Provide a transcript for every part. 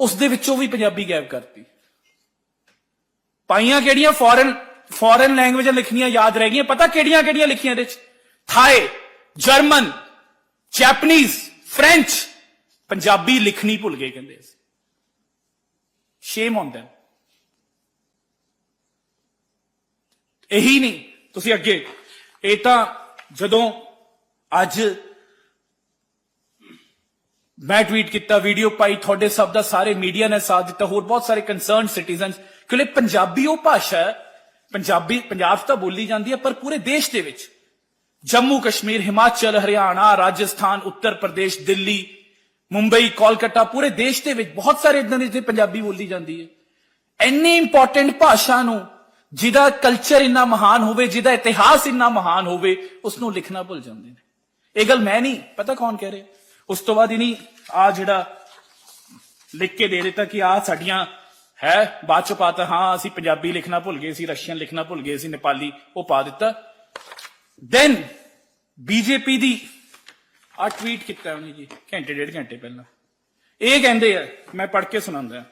ਉਸ ਦੇ ਵਿੱਚੋਂ ਵੀ ਪੰਜਾਬੀ ਗਾਇਬ ਕਰਤੀ ਪਾਈਆਂ ਕਿਹੜੀਆਂ ਫੋਰਨ ਫੋਰਨ ਲੈਂਗੁਏਜਾਂ ਲਿਖਣੀਆਂ ਯਾਦ ਰਹਿ ਗਈਆਂ ਪਤਾ ਕਿਹੜੀਆਂ ਕਿਹੜੀਆਂ ਲਿਖੀਆਂ ਇਹਦੇ ਚ Thai German Japanese French Punjabi ਲਿਖਣੀ ਭੁੱਲ ਗਏ ਕਹਿੰਦੇ ਅਸੀਂ ਸ਼ੇਮ ਔਨ them ਇਹੀ ਨਹੀਂ ਤੁਸੀਂ ਅੱਗੇ ਇਹ ਤਾਂ ਜਦੋਂ ਅੱਜ ਮੈਂ ਟਵੀਟ ਕੀਤਾ ਵੀਡੀਓ ਪਾਈ, ਤੁਹਾਡੇ ਸਭ ਦਾ ਸਾਰੇ ਮੀਡੀਆ ਨੇ ਸਾਥ ਦਿੱਤਾ, ਹੋਰ ਬਹੁਤ ਸਾਰੇ ਕੰਸਰਨ ਸਿਟੀਜ਼ਨਸ ਕਿਉਂਕਿ ਪੰਜਾਬੀ ਉਹ ਭਾਸ਼ਾ ਹੈ, ਪੰਜਾਬੀ, ਪੰਜਾਬ 'ਚ ਤਾਂ ਬੋਲੀ ਜਾਂਦੀ ਹੈ, ਪਰ ਪੂਰੇ ਦੇਸ਼ ਦੇ ਵਿੱਚ, ਜੰਮੂ ਕਸ਼ਮੀਰ, ਹਿਮਾਚਲ, ਹਰਿਆਣਾ, ਰਾਜਸਥਾਨ, ਉੱਤਰ ਪ੍ਰਦੇਸ਼, ਦਿੱਲੀ, ਮੁੰਬਈ, ਕੋਲਕਾਤਾ, ਪੂਰੇ ਦੇਸ਼ ਦੇ ਵਿੱਚ ਬਹੁਤ ਸਾਰੇ ਇਦਾਂ ਦੇ ਜਿੱਥੇ ਪੰਜਾਬੀ ਬੋਲੀ ਜਾਂਦੀ ਹੈ। ਇੰਨੀ ਇੰਪੋਰਟੈਂਟ ਭਾਸ਼ਾ ਨੂੰ, ਜਿਹਦਾ ਕਲਚਰ ਇੰਨਾ ਮਹਾਨ ਹੋਵੇ, ਜਿਹਦਾ ਇਤਿਹਾਸ ਇੰਨਾ ਮਹਾਨ ਹੋਵੇ ਉਸ ਨੂੰ ਲਿਖਣਾ ਭੁੱਲ ਜਾਂਦੇ ਨੇ। ਇਹ ਗੱਲ ਮੈਂ ਨਹੀਂ, ਪਤਾ ਕੌਣ ਕਹਿ ਰਿਹਾ? ਉਸ ਤੋਂ ਬਾਅਦ ਹੀ ਨਹੀਂ ਆ ਜਿਹੜਾ ਲਿਖ ਕੇ ਦੇ ਦਿੱਤਾ ਕਿ ਆ ਸਾਡੀਆਂ ਹੈ, ਬਾਅਦ ਚ ਪਾਤਾ, ਹਾਂ, ਅਸੀਂ ਪੰਜਾਬੀ ਲਿਖਣਾ ਭੁੱਲ ਗਏ ਸੀ, ਰਸ਼ੀਅਨ ਲਿਖਣਾ ਭੁੱਲ ਗਏ ਸੀ, ਨੇਪਾਲੀ ਉਹ ਪਾ ਦਿੱਤਾ। ਦੈਨ ਬੀਜੇਪੀ ਦੀ ਆ ਟਵੀਟ ਕੀਤਾ ਉਹਨੇ ਜੀ, ਘੰਟੇ, ਡੇਢ ਘੰਟੇ ਪਹਿਲਾਂ। ਇਹ ਕਹਿੰਦੇ ਆ, ਮੈਂ ਪੜ੍ਹ ਕੇ ਸੁਣਾਉਂਦਾ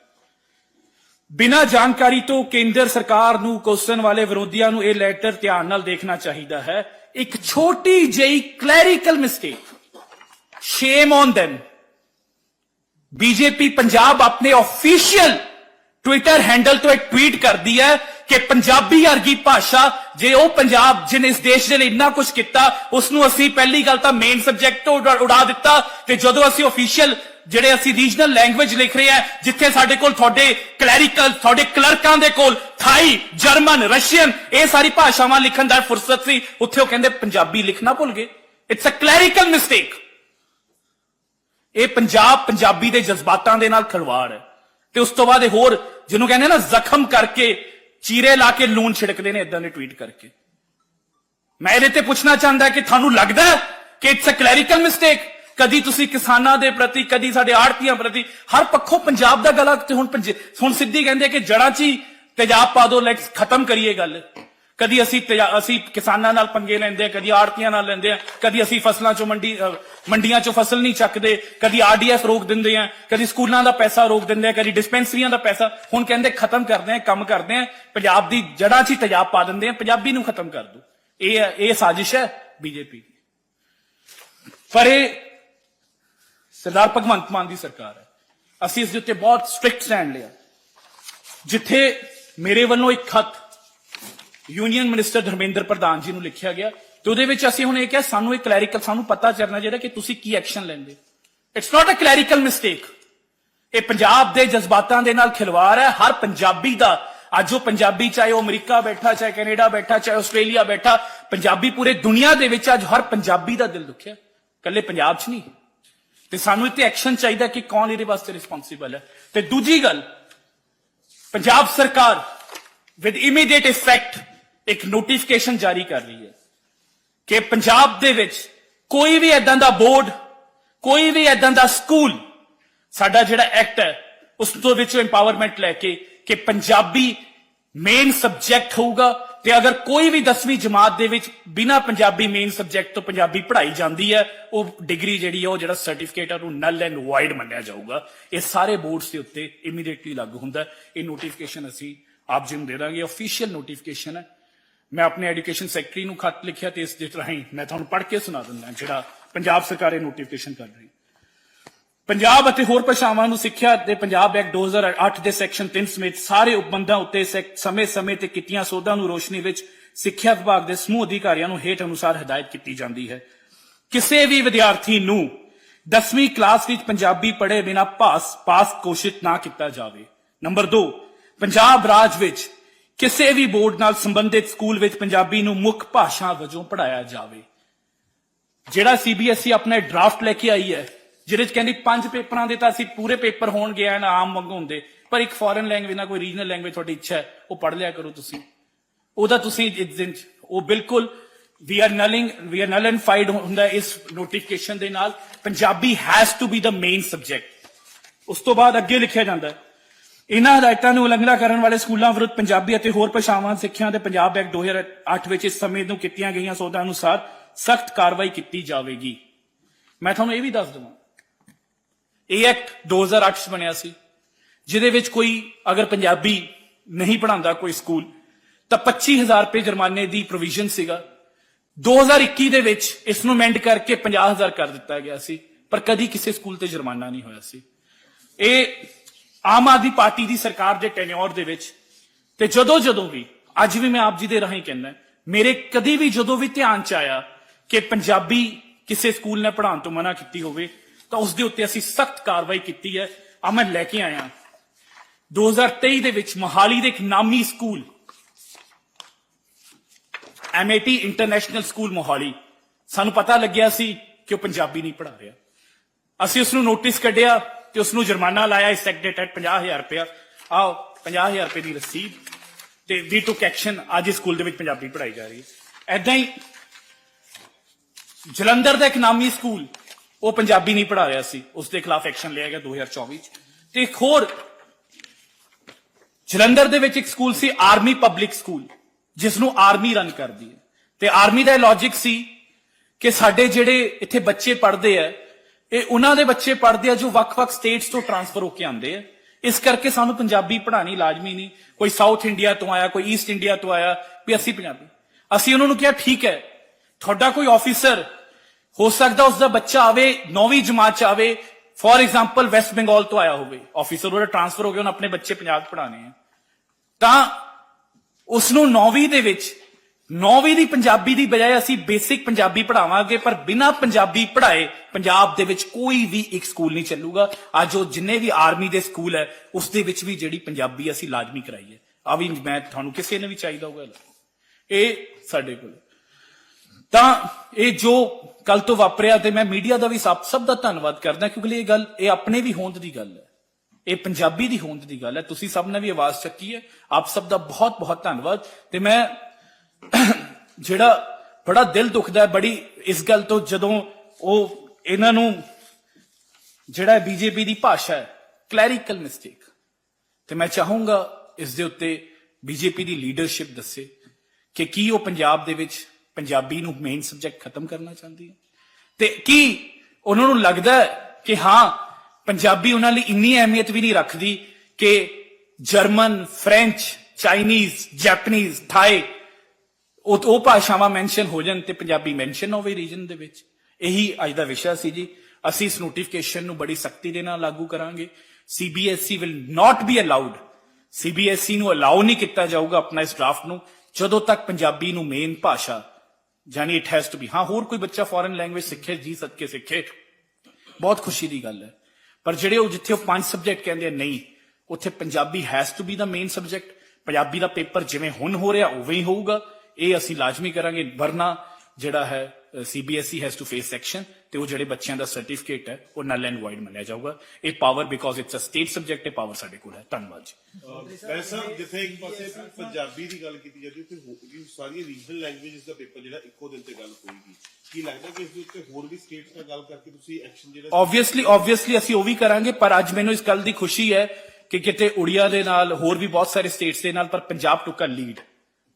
ਬਿਨਾਂ ਜਾਣਕਾਰੀ ਤੋਂ ਕੇਂਦਰ ਸਰਕਾਰ ਨੂੰ ਕੋਸਣ ਵਾਲੇ ਵਿਰੋਧੀਆਂ ਨੂੰ ਇਹ ਲੈਟਰ ਧਿਆਨ ਨਾਲ ਦੇਖਣਾ ਚਾਹੀਦਾ ਹੈ। ਇੱਕ ਛੋਟੀ ਜਿਹੀ clerical mistake shame on them. BJP Punjab ਆਪਣੇ ਅਫੀਸ਼ੀਅਲ ਟਵਿੱਟਰ ਹੈਂਡਲ ਤੋਂ ਇੱਕ ਟਵੀਟ ਕਰਦੀ ਹੈ ਕਿ ਪੰਜਾਬੀ ਵਰਗੀ ਭਾਸ਼ਾ ਜੇ ਉਹ ਪੰਜਾਬ ਜਿਹਨੇ ਇਸ ਦੇਸ਼ ਦੇ ਲਈ ਇੰਨਾ ਕੁਝ ਕੀਤਾ ਉਸ ਨੂੰ ਅਸੀਂ ਪਹਿਲੀ ਗੱਲ ਤਾਂ ਮੇਨ ਸਬਜੈਕਟ ਉਡਾ- ਉਡਾ ਦਿੱਤਾ ਤੇ ਜਦੋਂ ਅਸੀਂ ਅਫੀਸ਼ੀਅਲ ਜਿਹੜੇ ਅਸੀਂ ਰੀਜਨਲ ਲੈਂਗੁਏਜ ਲਿਖ ਰਹੇ ਆ ਜਿੱਥੇ ਸਾਡੇ ਕੋਲ ਤੁਹਾਡੇ ਕਲੈਰੀਕਲ ਤੁਹਾਡੇ ਕਲਰਕਾਂ ਦੇ ਕੋਲ ਥਾਈ ਜਰਮਨ ਰਸ਼ੀਅਨ ਇਹ ਸਾਰੀ ਭਾਸ਼ਾਵਾਂ ਲਿਖਣ ਦਾ ਫੁਰਸਤ ਸੀ, ਉੱਥੇ ਉਹ ਕਹਿੰਦੇ ਪੰਜਾਬੀ ਲਿਖਣਾ ਭੁੱਲ ਗਏ। ਇਟਸ ਅ ਕਲੈਰੀਕਲ ਮਿਸਟੇਕ ਇਹ ਪੰਜਾਬ ਪੰਜਾਬੀ ਦੇ ਜਜ਼ਬਾਤਾਂ ਦੇ ਨਾਲ ਖਿਲਵਾੜ ਹੈ। ਤੇ ਉਸ ਤੋਂ ਬਾਅਦ ਇਹ ਹੋਰ, ਜਿਹਨੂੰ ਕਹਿੰਦੇ ਨਾ, ਜ਼ਖਮ ਕਰਕੇ ਚੀਰੇ ਲਾ ਕੇ ਲੂਣ ਛਿੜਕਦੇ ਨੇ ਇਦਾਂ ਦੇ ਟਵੀਟ ਕਰਕੇ। ਮੈਂ ਇਹਦੇ ਤੇ ਪੁੱਛਣਾ ਚਾਹੁੰਦਾ ਕਿ ਤੁਹਾਨੂੰ ਲੱਗਦਾ ਕਿ ਇਟਸ ਅ ਕਲੈਰੀਕਲ ਮਿਸਟੇਕ ਕਦੀ ਤੁਸੀਂ ਕਿਸਾਨਾਂ ਦੇ ਪ੍ਰਤੀ, ਕਦੀ ਸਾਡੇ ਆੜਤੀਆਂ ਪ੍ਰਤੀ, ਹਰ ਪੱਖੋਂ ਪੰਜਾਬ ਦਾ ਗਲਾ ਤੇ ਹੁਣ ਪੰਜ- ਹੁਣ ਸਿੱਧੀ ਕਹਿੰਦੇ ਕਿ ਜੜਾਂ 'ਚ ਹੀ ਤੇਜ਼ਾਬ ਪਾ ਦੋ ਲੈਟਸ ਖਤਮ ਕਰੀਏ ਗੱਲ। ਕਦੀ ਅਸੀਂ ਤੇਜ਼ਾ- ਅਸੀਂ ਕਿਸਾਨਾਂ ਨਾਲ ਪੰਗੇ ਲੈਂਦੇ ਆ ਕਦੀ ਆੜਤੀਆਂ ਨਾਲ ਲੈਂਦੇ ਆ ਕਦੀ ਅਸੀਂ ਫਸਲਾਂ 'ਚੋਂ ਮੰਡੀ ਮੰਡੀਆਂ 'ਚੋਂ ਫਸਲ ਨਹੀਂ ਚੱਕਦੇ, ਕਦੀ ਆਰਡੀਐਫ ਰੋਕ ਦਿੰਦੇ ਆ ਕਦੀ ਸਕੂਲਾਂ ਦਾ ਪੈਸਾ ਰੋਕ ਦਿੰਦੇ ਆ ਕਦੀ ਡਿਸਪੈਂਸਰੀਆਂ ਦਾ ਪੈਸਾ, ਹੁਣ ਕਹਿੰਦੇ ਖਤਮ ਕਰਦੇ ਆ ਕੰਮ ਕਰਦੇ ਆ ਪੰਜਾਬ ਦੀ ਜੜਾਂ 'ਚ ਹੀ ਤੇਜ਼ਾਬ ਪਾ ਦਿੰਦੇ ਆ ਪੰਜਾਬੀ ਨੂੰ ਖਤਮ ਕਰ ਦੋ। ਇਹ ਹੈ- ਇਹ ਸਾਜ਼ਿਸ਼ ਹੈ ਬੀਜੇਪੀ ਦੀ। ਪਰ ਇਹ ਸਰਦਾਰ ਭਗਵੰਤ ਮਾਨ ਦੀ ਸਰਕਾਰ ਹੈ। ਅਸੀਂ ਇਸ ਦੇ ਉੱਤੇ ਬਹੁਤ ਸਟ੍ਰਿਕਟ ਸਟੈਂਡ ਲਿਆ। ਜਿੱਥੇ ਮੇਰੇ ਵੱਲੋਂ ਇੱਕ ਖਤ ਯੂਨੀਅਨ ਮਿਨਿਸਟਰ ਧਰਮੇਂਦਰ ਪ੍ਰਧਾਨ ਜੀ ਨੂੰ ਲਿਖਿਆ ਗਿਆ ਤੇ ਉਹਦੇ ਵਿੱਚ ਅਸੀਂ ਹੁਣ ਇਹ ਕਿਹਾ, ਸਾਨੂੰ ਇਹ ਕਲੈਰੀਕਲ ਸਾਨੂੰ ਪਤਾ ਚੱਲਣਾ ਚਾਹੀਦਾ ਕਿ ਤੁਸੀਂ ਕੀ ਐਕਸ਼ਨ ਲੈਂਦੇ। It's not a clerical mistake ਇਹ ਪੰਜਾਬ ਦੇ ਜਜ਼ਬਾਤਾਂ ਦੇ ਨਾਲ ਖਿਲਵਾੜ ਹੈ। ਹਰ ਪੰਜਾਬੀ ਦਾ, ਅੱਜ ਉਹ ਪੰਜਾਬੀ ਚਾਹੇ ਉਹ ਅਮਰੀਕਾ ਬੈਠਾ, ਚਾਹੇ ਕੈਨੇਡਾ ਬੈਠਾ, ਚਾਹੇ ਆਸਟ੍ਰੇਲੀਆ ਬੈਠਾ, ਪੰਜਾਬੀ ਪੂਰੇ ਦੁਨੀਆ ਦੇ ਵਿੱਚ ਅੱਜ ਹਰ ਪੰਜਾਬੀ ਦਾ ਦਿਲ ਦੁਖਿਆ। ਕੱਲੇ ਪੰਜਾਬ 'ਚ ਨਹੀਂ। ਤੇ ਸਾਨੂੰ ਇੱਥੇ ਐਕਸ਼ਨ ਚਾਹੀਦਾ ਕਿ ਕੌਣ ਇਹਦੇ ਵਾਸਤੇ ਰਿਸਪੌਂਸਿਬਲ ਹੈ। ਤੇ ਦੂਜੀ ਗੱਲ, ਪੰਜਾਬ ਸਰਕਾਰ ਵਿਦ ਇਮੀਡੀਏਟ ਇਫੈਕਟ ਇੱਕ ਨੋਟੀਫਿਕੇਸ਼ਨ ਜਾਰੀ ਕਰ ਰਹੀ ਹੈ ਕਿ ਪੰਜਾਬ ਦੇ ਵਿੱਚ ਕੋਈ ਵੀ ਐਦਾਂ ਦਾ ਬੋਰਡ, ਕੋਈ ਵੀ ਐਦਾਂ ਦਾ ਸਕੂਲ, ਸਾਡਾ ਜਿਹੜਾ ਐਕਟ ਹੈ, ਉਸ ਤੋਂ ਵਿੱਚੋਂ ਇੰਪਾਵਰਮੈਂਟ ਲੈ ਕੇ ਕਿ ਪੰਜਾਬੀ ਮੇਨ ਸਬਜੈਕਟ ਹੋਊਗਾ ਤੇ ਅਗਰ ਕੋਈ ਵੀ 10ਵੀਂ ਜਮਾਤ ਦੇ ਵਿੱਚ ਬਿਨਾ ਪੰਜਾਬੀ ਮੇਨ ਸਬਜੈਕਟ ਤੋਂ ਪੰਜਾਬੀ ਪੜ੍ਹਾਈ ਜਾਂਦੀ ਹੈ, ਉਹ ਡਿਗਰੀ ਜਿਹੜੀ ਹੈ, ਉਹ ਜਿਹੜਾ ਸਰਟੀਫਿਕੇਟ ਹੈ ਉਹ ਨਲ ਐਂਡ ਵਾਈਡ ਮੰਨਿਆ ਜਾਊਗਾ। ਇਹ ਸਾਰੇ ਬੋਰਡਸ ਦੇ ਉੱਤੇ ਇਮੀਡੀਏਟਲੀ ਲਾਗੂ ਹੁੰਦਾ ਇਹ ਨੋਟੀਫਿਕੇਸ਼ਨ ਅਸੀਂ ਆਪ ਜੀ ਨੂੰ ਦੇ ਦਾਂਗੇ। ਅਫੀਸ਼ੀਅਲ ਨੋਟੀਫਿਕੇਸ਼ਨ ਹੈ। ਮੈਂ ਆਪਣੇ ਐਜੂਕੇਸ਼ਨ ਸੈਕਟਰੀ ਨੂੰ ਖਤ ਲਿਖਿਆ ਤੇ ਇਸ ਦੇ ਰਾਹੀਂ ਮੈਂ ਤੁਹਾਨੂੰ ਪੜ੍ਹ ਕੇ ਸੁਣਾ ਦਿੰਦਾ ਜਿਹੜਾ ਪੰਜਾਬ ਸਰਕਾਰ ਇਹ ਨੋਟੀਫਿਕੇਸ਼ਨ ਕਰ ਰਹੀ। ਪੰਜਾਬ ਅਤੇ ਹੋਰ ਭਾਸ਼ਾਵਾਂ ਨੂੰ ਸਿੱਖਿਆ ਦੇ ਪੰਜਾਬ ਐਕਟ 2008 ਦੇ ਸੈਕਸ਼ਨ 3 ਸਮੇਤ ਸਾਰੇ ਉਪਬੰਧਾਂ ਉੱਤੇ ਸਮੇਂ-ਸਮੇਂ ਤੇ ਕੀਤੀਆਂ ਸੋਧਾਂ ਨੂੰ ਰੋਸ਼ਨੀ ਵਿੱਚ ਸਿੱਖਿਆ ਵਿਭਾਗ ਦੇ ਸਮੂਹ ਅਧਿਕਾਰੀਆਂ ਨੂੰ ਹੇਠ ਅਨੁਸਾਰ ਹਦਾਇਤ ਕੀਤੀ ਜਾਂਦੀ ਹੈ। ਕਿਸੇ ਵੀ ਵਿਦਿਆਰਥੀ ਨੂੰ 10ਵੀਂ ਕਲਾਸ ਵਿੱਚ ਪੰਜਾਬੀ ਪੜ੍ਹੇ ਬਿਨਾ ਪਾਸ ਪਾਸ ਕੋਸ਼ਿਸ਼ ਨਾ ਕੀਤਾ ਜਾਵੇ। ਨੰਬਰ 2 ਪੰਜਾਬ ਰਾਜ ਵਿੱਚ ਕਿਸੇ ਵੀ ਬੋਰਡ ਨਾਲ ਸੰਬੰਧਿਤ ਸਕੂਲ ਵਿੱਚ ਪੰਜਾਬੀ ਨੂੰ ਮੁੱਖ ਭਾਸ਼ਾ ਵਜੋਂ ਪੜ੍ਹਾਇਆ ਜਾਵੇ। ਜਿਹੜਾ ਸੀਬੀਐਸਈ ਆਪਣਾ ਡਰਾਫਟ ਲੈ ਕੇ ਆਈ ਹੈ, ਜਿਹਦੇ ਚ ਕਹਿੰਦੀ ਪੰਜ ਪੇਪਰਾਂ ਦੇ ਤਾਂ ਅਸੀਂ ਪੂਰੇ ਪੇਪਰ ਹੋਣਗੇ, ਐਨ ਆਮ ਵਾਂਗੂ ਹੁੰਦੇ। ਪਰ ਇੱਕ ਫੋਰਨ ਲੈਂਗੁਏਜ ਨਾਲ ਕੋਈ ਰੀਜਨਲ ਲੈਂਗੁਏਜ ਤੁਹਾਡੀ ਇੱਛਾ ਹੈ, ਉਹ ਪੜ੍ਹ ਲਿਆ ਕਰੋ ਤੁਸੀਂ। ਉਹਦਾ ਤੁਸੀਂ ਇਸ ਦਿਨ 'ਚ- ਉਹ ਬਿਲਕੁਲ ਵੀ ਆਰ ਨਲਿੰਗ ਵੀ ਆਰ ਨਲਨਫਾਈਡ ਹੁੰਦਾ ਇਸ ਨੋਟੀਫਿਕੇਸ਼ਨ ਦੇ ਨਾਲ। Punjabi has to be the main subject ਉਸ ਤੋਂ ਬਾਅਦ ਅੱਗੇ ਲਿਖਿਆ ਜਾਂਦਾ ਹੈ ਇਹਨਾਂ ਹਦਾਇਤਾਂ ਨੂੰ ਉਲੰਘਣਾ ਕਰਨ ਵਾਲੇ ਸਕੂਲਾਂ ਵਿਰੁੱਧ ਪੰਜਾਬੀ ਅਤੇ ਹੋਰ ਭਾਸ਼ਾਵਾਂ, ਸਿੱਖਿਆ ਦੇ ਪੰਜਾਬ ਐਕਟ 2008 ਵਿੱਚ ਇਸ ਸਮੇਂ ਨੂੰ ਕੀਤੀਆਂ ਗਈਆਂ ਸੋਧਾਂ ਅਨੁਸਾਰ ਸਖਤ ਕਾਰਵਾਈ ਕੀਤੀ ਜਾਵੇਗੀ। ਮੈਂ ਤੁਹਾਨੂੰ ਇਹ ਵੀ ਦੱਸ ਦਵਾਂ। ਇਹ ਐਕਟ 2008 ਚ ਬਣਿਆ ਸੀ, ਜਿਹਦੇ ਵਿੱਚ ਕੋਈ ਅਗਰ ਪੰਜਾਬੀ ਨਹੀਂ ਪੜਾਉਂਦਾ ਕੋਈ ਸਕੂਲ, ਤਾਂ 25000 ਰੁਪਏ ਜੁਰਮਾਨੇ ਦੀ ਪ੍ਰੋਵੀਜ਼ਨ ਸੀਗਾ। 2021 ਦੇ ਵਿੱਚ ਇਸ ਨੂੰ ਅਮੈਂਡ ਕਰਕੇ 50000 ਕਰ ਦਿੱਤਾ ਗਿਆ ਸੀ, ਪਰ ਕਦੀ ਕਿਸੇ ਸਕੂਲ ਤੇ ਜੁਰਮਾਨਾ ਨਹੀਂ ਹੋਇਆ ਸੀ। ਇਹ ਆਮ ਆਦਮੀ ਪਾਰਟੀ ਦੀ ਸਰਕਾਰ ਦੇ ਟੈਨਿਓਰ ਦੇ ਵਿੱਚ, ਤੇ ਜਦੋਂ ਜਦੋਂ ਵੀ, ਅੱਜ ਵੀ ਮੈਂ ਆਪ ਜੀ ਦੇ ਰਾਹੀਂ ਕਹਿੰਦਾ, ਮੇਰੇ ਕਦੀ ਵੀ ਜਦੋਂ ਵੀ ਧਿਆਨ ਚ ਆਇਆ ਕਿ ਪੰਜਾਬੀ ਕਿਸੇ ਸਕੂਲ ਨੇ ਪੜ੍ਹਾਉਣ ਤੋਂ ਮਨਾ ਕੀਤੀ ਹੋਵੇ, ਤਾਂ ਉਸ ਦੇ ਉੱਤੇ ਅਸੀਂ ਸਖਤ ਕਾਰਵਾਈ ਕੀਤੀ ਹੈ। ਆ ਮੈਂ ਲੈ ਕੇ ਆਇਆ। 2023 ਦੇ ਵਿੱਚ ਮੋਹਾਲੀ ਦੇ ਇੱਕ ਨਾਮੀ school MAT international school Mohali, ਸਾਨੂੰ ਪਤਾ ਲੱਗਿਆ ਸੀ ਕਿ ਉਹ ਪੰਜਾਬੀ ਨਹੀਂ ਪੜ੍ਹਾ ਰਿਹਾ। ਅਸੀਂ ਉਸ ਨੂੰ ਨੋਟਿਸ ਕੱਢਿਆ ਤੇ ਉਸ ਨੂੰ ਜੁਰਮਾਨਾ ਲਾਇਆ ਇਸ ਐਕਟ ਦੇ ਤਹਿਤ 50000 ਰੁਪਇਆ। ਆਓ 50000 ਰੁਪਏ ਦੀ ਰਸੀਦ ਤੇ ਵੀ ਟੁਕ ਐਕਸ਼ਨ ਅੱਜ ਇਸ ਸਕੂਲ ਦੇ ਵਿੱਚ ਪੰਜਾਬੀ ਪੜ੍ਹਾਈ ਜਾ ਰਹੀ ਹੈ। ਐਦਾਂ ਹੀ ਜਲੰਧਰ ਦਾ ਇੱਕ ਨਾਮੀ ਸਕੂਲ, ਉਹ ਪੰਜਾਬੀ ਨਹੀਂ ਪੜ੍ਹਾ ਰਿਹਾ ਸੀ। ਉਸ ਦੇ ਖਿਲਾਫ ਐਕਸ਼ਨ ਲਿਆ ਗਿਆ 2024 ਚ। ਤੇ ਇੱਕ ਹੋਰ ਜਲੰਧਰ ਦੇ ਵਿੱਚ ਇੱਕ ਸਕੂਲ ਸੀ ਆਰਮੀ ਪਬਲਿਕ ਸਕੂਲ ਜਿਸ ਨੂੰ ਆਰਮੀ ਰਨ ਕਰਦੀ ਹੈ। ਤੇ ਆਰਮੀ ਦਾ ਲੌਜੀਕ ਸੀ ਕਿ ਸਾਡੇ ਜਿਹੜੇ ਇੱਥੇ ਬੱਚੇ ਪੜ੍ਹਦੇ ਆ ਇਹ ਉਹਨਾਂ ਦੇ ਬੱਚੇ ਪੜ੍ਹਦੇ ਆ ਜੋ ਵੱਖ-ਵੱਖ ਸਟੇਟਸ ਤੋਂ ਟਰਾਂਸਫਰ ਹੋ ਕੇ ਆਉਂਦੇ ਆ। ਇਸ ਕਰਕੇ ਸਾਨੂੰ ਪੰਜਾਬੀ ਪੜ੍ਹਾਣੀ ਲਾਜ਼ਮੀ ਨਹੀਂ। ਕੋਈ ਸਾਊਥ ਇੰਡੀਆ ਤੋਂ ਆਇਆ, ਕੋਈ ਈਸਟ ਇੰਡੀਆ ਤੋਂ ਆਇਆ, ਵੀ ਅਸੀਂ ਪੰਜਾਬੀ। ਅਸੀਂ ਉਹਨਾਂ ਨੂੰ ਕਿਹਾ, ਠੀਕ ਹੈ, ਤੁਹਾਡਾ ਕੋਈ ਆਫੀਸਰ ਹੋ ਸਕਦਾ ਉਸ ਦਾ ਬੱਚਾ ਆਵੇ 9ਵੀਂ ਜਮਾਤ ਚ ਆਵੇ ਫੋਰ ਐਗਜ਼ਾਮਪਲ ਵੈਸਟ ਬੰਗਾਲ ਤੋਂ ਆਇਆ ਹੋਵੇ। ਆਫੀਸਰ ਉਹਦਾ ਟਰਾਂਸਫਰ ਹੋ ਗਿਆ, ਉਹਨੇ ਆਪਣੇ ਬੱਚੇ ਪੰਜਾਬ ਪੜ੍ਹਾਣੇ ਆ। ਤਾਂ ਉਸ ਨੂੰ 9ਵੀਂ ਦੇ ਵਿੱਚ ਨੌਵੀਂ ਦੀ ਪੰਜਾਬੀ ਦੀ ਬਜਾਏ ਅਸੀਂ ਬੇਸਿਕ ਪੰਜਾਬੀ ਪੜਾਵਾਂਗੇ ਪਰ ਬਿਨਾ ਪੰਜਾਬੀ ਪੜਾਏ ਪੰਜਾਬ ਦੇ ਵਿੱਚ ਕੋਈ ਵੀ ਇੱਕ ਸਕੂਲ ਨਹੀਂ ਚੱਲੂਗਾ। ਅੱਜ ਉਹ ਜਿੰਨੇ ਵੀ ਆਰਮੀ ਦੇ ਸਕੂਲ ਹੈ, ਉਸ ਦੇ ਵਿੱਚ ਵੀ ਜਿਹੜੀ ਪੰਜਾਬੀ ਅਸੀਂ ਲਾਜ਼ਮੀ ਕਰਾਈ ਹੈ। ਆ ਵੀ ਮੈਂ ਤੁਹਾਨੂੰ ਕਿਸੇ ਨੇ ਵੀ ਚਾਹੀਦਾ ਹੋਊਗਾ ਇਹ ਸਾਡੇ ਕੋਲ। ਤਾਂ ਇਹ ਜੋ ਕੱਲ ਤੋਂ ਵਾਪਰਿਆ ਤੇ ਮੈਂ ਮੀਡੀਆ ਦਾ ਵੀ ਸਭ ਸਭ ਦਾ ਧੰਨਵਾਦ ਕਰਦਾ, ਕਿਉਂਕਿ ਇਹ ਗੱਲ ਇਹ ਆਪਣੇ ਵੀ ਹੋਂਦ ਦੀ ਗੱਲ ਹੈ। ਇਹ ਪੰਜਾਬੀ ਦੀ ਹੋਂਦ ਦੀ ਗੱਲ ਹੈ। ਤੁਸੀਂ ਸਭ ਨੇ ਵੀ ਆਵਾਜ਼ ਚੱਕੀ ਹੈ। ਆਪ ਸਭ ਦਾ ਬਹੁਤ ਬਹੁਤ ਧੰਨਵਾਦ। ਤੇ ਮੈਂ ਜਿਹੜਾ ਬੜਾ ਦਿਲ ਦੁਖਦਾ ਹੈ, ਬੜੀ ਇਸ ਗੱਲ ਤੋਂ ਜਦੋਂ ਉਹ ਇਹਨਾਂ ਨੂੰ ਜਿਹੜਾ ਬੀਜੇਪੀ ਦੀ ਭਾਸ਼ਾ ਹੈ ਕਲੈਰੀਕਲ ਮਿਸਟੇਕ ਤੇ ਮੈਂ ਚਾਹੂੰਗਾ ਇਸ ਦੇ ਉੱਤੇ ਬੀਜੇਪੀ ਦੀ ਲੀਡਰਸ਼ਿਪ ਦੱਸੇ ਕਿ ਕੀ ਉਹ ਪੰਜਾਬ ਦੇ ਵਿੱਚ ਪੰਜਾਬੀ ਨੂੰ ਮੇਨ ਸਬਜੈਕਟ ਖਤਮ ਕਰਨਾ ਚਾਹੁੰਦੀ ਹੈ। ਤੇ ਕੀ ਉਹਨਾਂ ਨੂੰ ਲੱਗਦਾ ਕਿ ਹਾਂ, ਪੰਜਾਬੀ ਉਹਨਾਂ ਲਈ ਇੰਨੀ ਅਹਿਮੀਅਤ ਵੀ ਨਹੀਂ ਰੱਖਦੀ ਕਿ German, French, Chinese, Japanese, Thai ਉਹ ਉਹ ਭਾਸ਼ਾਵਾਂ ਮੈਂਸ਼ਨ ਹੋ ਜਾਣ ਤੇ ਪੰਜਾਬੀ ਮੈਂਸ਼ਨ ਹੋਵੇ ਰੀਜਨ ਦੇ ਵਿੱਚ। ਇਹੀ ਅੱਜ ਦਾ ਵਿਸ਼ਾ ਸੀ ਜੀ। ਅਸੀਂ ਇਸ ਨੋਟੀਫਿਕੇਸ਼ਨ ਨੂੰ ਬੜੀ ਸਖਤੀ ਦੇ ਨਾਲ ਲਾਗੂ ਕਰਾਂਗੇ। CBSE will not be allowed CBSE ਨੂੰ ਅਲਾਉ ਨਹੀਂ ਕੀਤਾ ਜਾਊਗਾ ਆਪਣਾ ਇਸ ਡਰਾਫਟ ਨੂੰ, ਜਦੋਂ ਤੱਕ ਪੰਜਾਬੀ ਨੂੰ ਮੇਨ ਭਾਸ਼ਾ ਜਾਨੀ ਇਟ ਹੈਜ਼ ਟੂ ਬੀ ਹਾਂ, ਹੋਰ ਕੋਈ ਬੱਚਾ ਫੋਰਨ ਲੈਂਗੁਏਜ ਸਿੱਖੇ, ਜੀ ਸਦਕੇ ਸਿੱਖੇ। ਬਹੁਤ ਖੁਸ਼ੀ ਦੀ ਗੱਲ ਹੈ। ਪਰ ਜਿਹੜੇ ਉਹ ਜਿੱਥੇ ਉਹ ਪੰਜ ਸਬਜੈਕਟ ਕਹਿੰਦੇ ਨਹੀਂ, ਉੱਥੇ Punjabi has to be the main subject Punjabi the paper ਜਿਵੇਂ ਹੁਣ ਹੋ ਰਿਹਾ, ਉਵੇਂ ਹੀ ਹੋਊਗਾ। ਇਹ ਅਸੀਂ ਲਾਜ਼ਮੀ ਕਰਾਂਗੇ ਵਰਨਾ ਜਿਹੜਾ ਹੈ CBSE has to face section ਤੇ ਉਹ ਜਿਹੜੇ ਬੱਚਿਆਂ ਦਾ ਸਰਟੀਫਿਕੇਟ ਹੈ ਉਹ ਨਲ ਐਂਡ ਵਾਈਡ ਮੰਨਿਆ ਜਾਊਗਾ। ਇਹ power because it's a state subject ਇਹ ਪਾਵਰ ਸਾਡੇ ਕੋਲ ਹੈ। ਧੰਨਵਾਦ ਜੀ। ਵੈਸਾ ਜਿੱਥੇ ਇੱਕ ਪਾਸੇ ਪੰਜਾਬੀ ਦੀ ਗੱਲ ਕੀਤੀ ਜਾਂਦੀ ਉੱਥੇ ਹੋ- ਵੀ ਸਾਰੀਆਂ ਰੀਜਨਲ ਲੈਂਗੁਏਜਸ ਦਾ ਪੇਪਰ ਜਿਹੜਾ ਇੱਕੋ ਦਿਨ ਤੇ ਗੱਲ ਹੋਏਗੀ। ਕੀ ਲੱਗਦਾ ਕਿ ਇਸ ਦੇ ਉੱਤੇ ਹੋਰ ਵੀ ਸਟੇਟਸ ਨਾਲ ਗੱਲ ਕਰਕੇ ਤੁਸੀਂ ਐਕਸ਼ਨ ਜਿਹੜਾ ਆਬਵੀਅਸਲੀ ਆਬਵੀਅਸਲੀ ਅਸੀਂ ਉਹ ਵੀ ਕਰਾਂਗੇ ਪਰ ਅੱਜ ਮੈਨੂੰ ਇਸ ਗੱਲ ਦੀ ਖੁਸ਼ੀ ਹੈ ਕਿ ਕਿਤੇ ਉੜੀਆ ਦੇ ਨਾਲ ਹੋਰ ਵੀ ਬਹੁਤ ਸਾਰੇ ਸਟੇਟਸ ਦੇ ਨਾਲ ਪਰ ਪੰਜਾਬ ਟੁੱਕਾ ਲੀਡ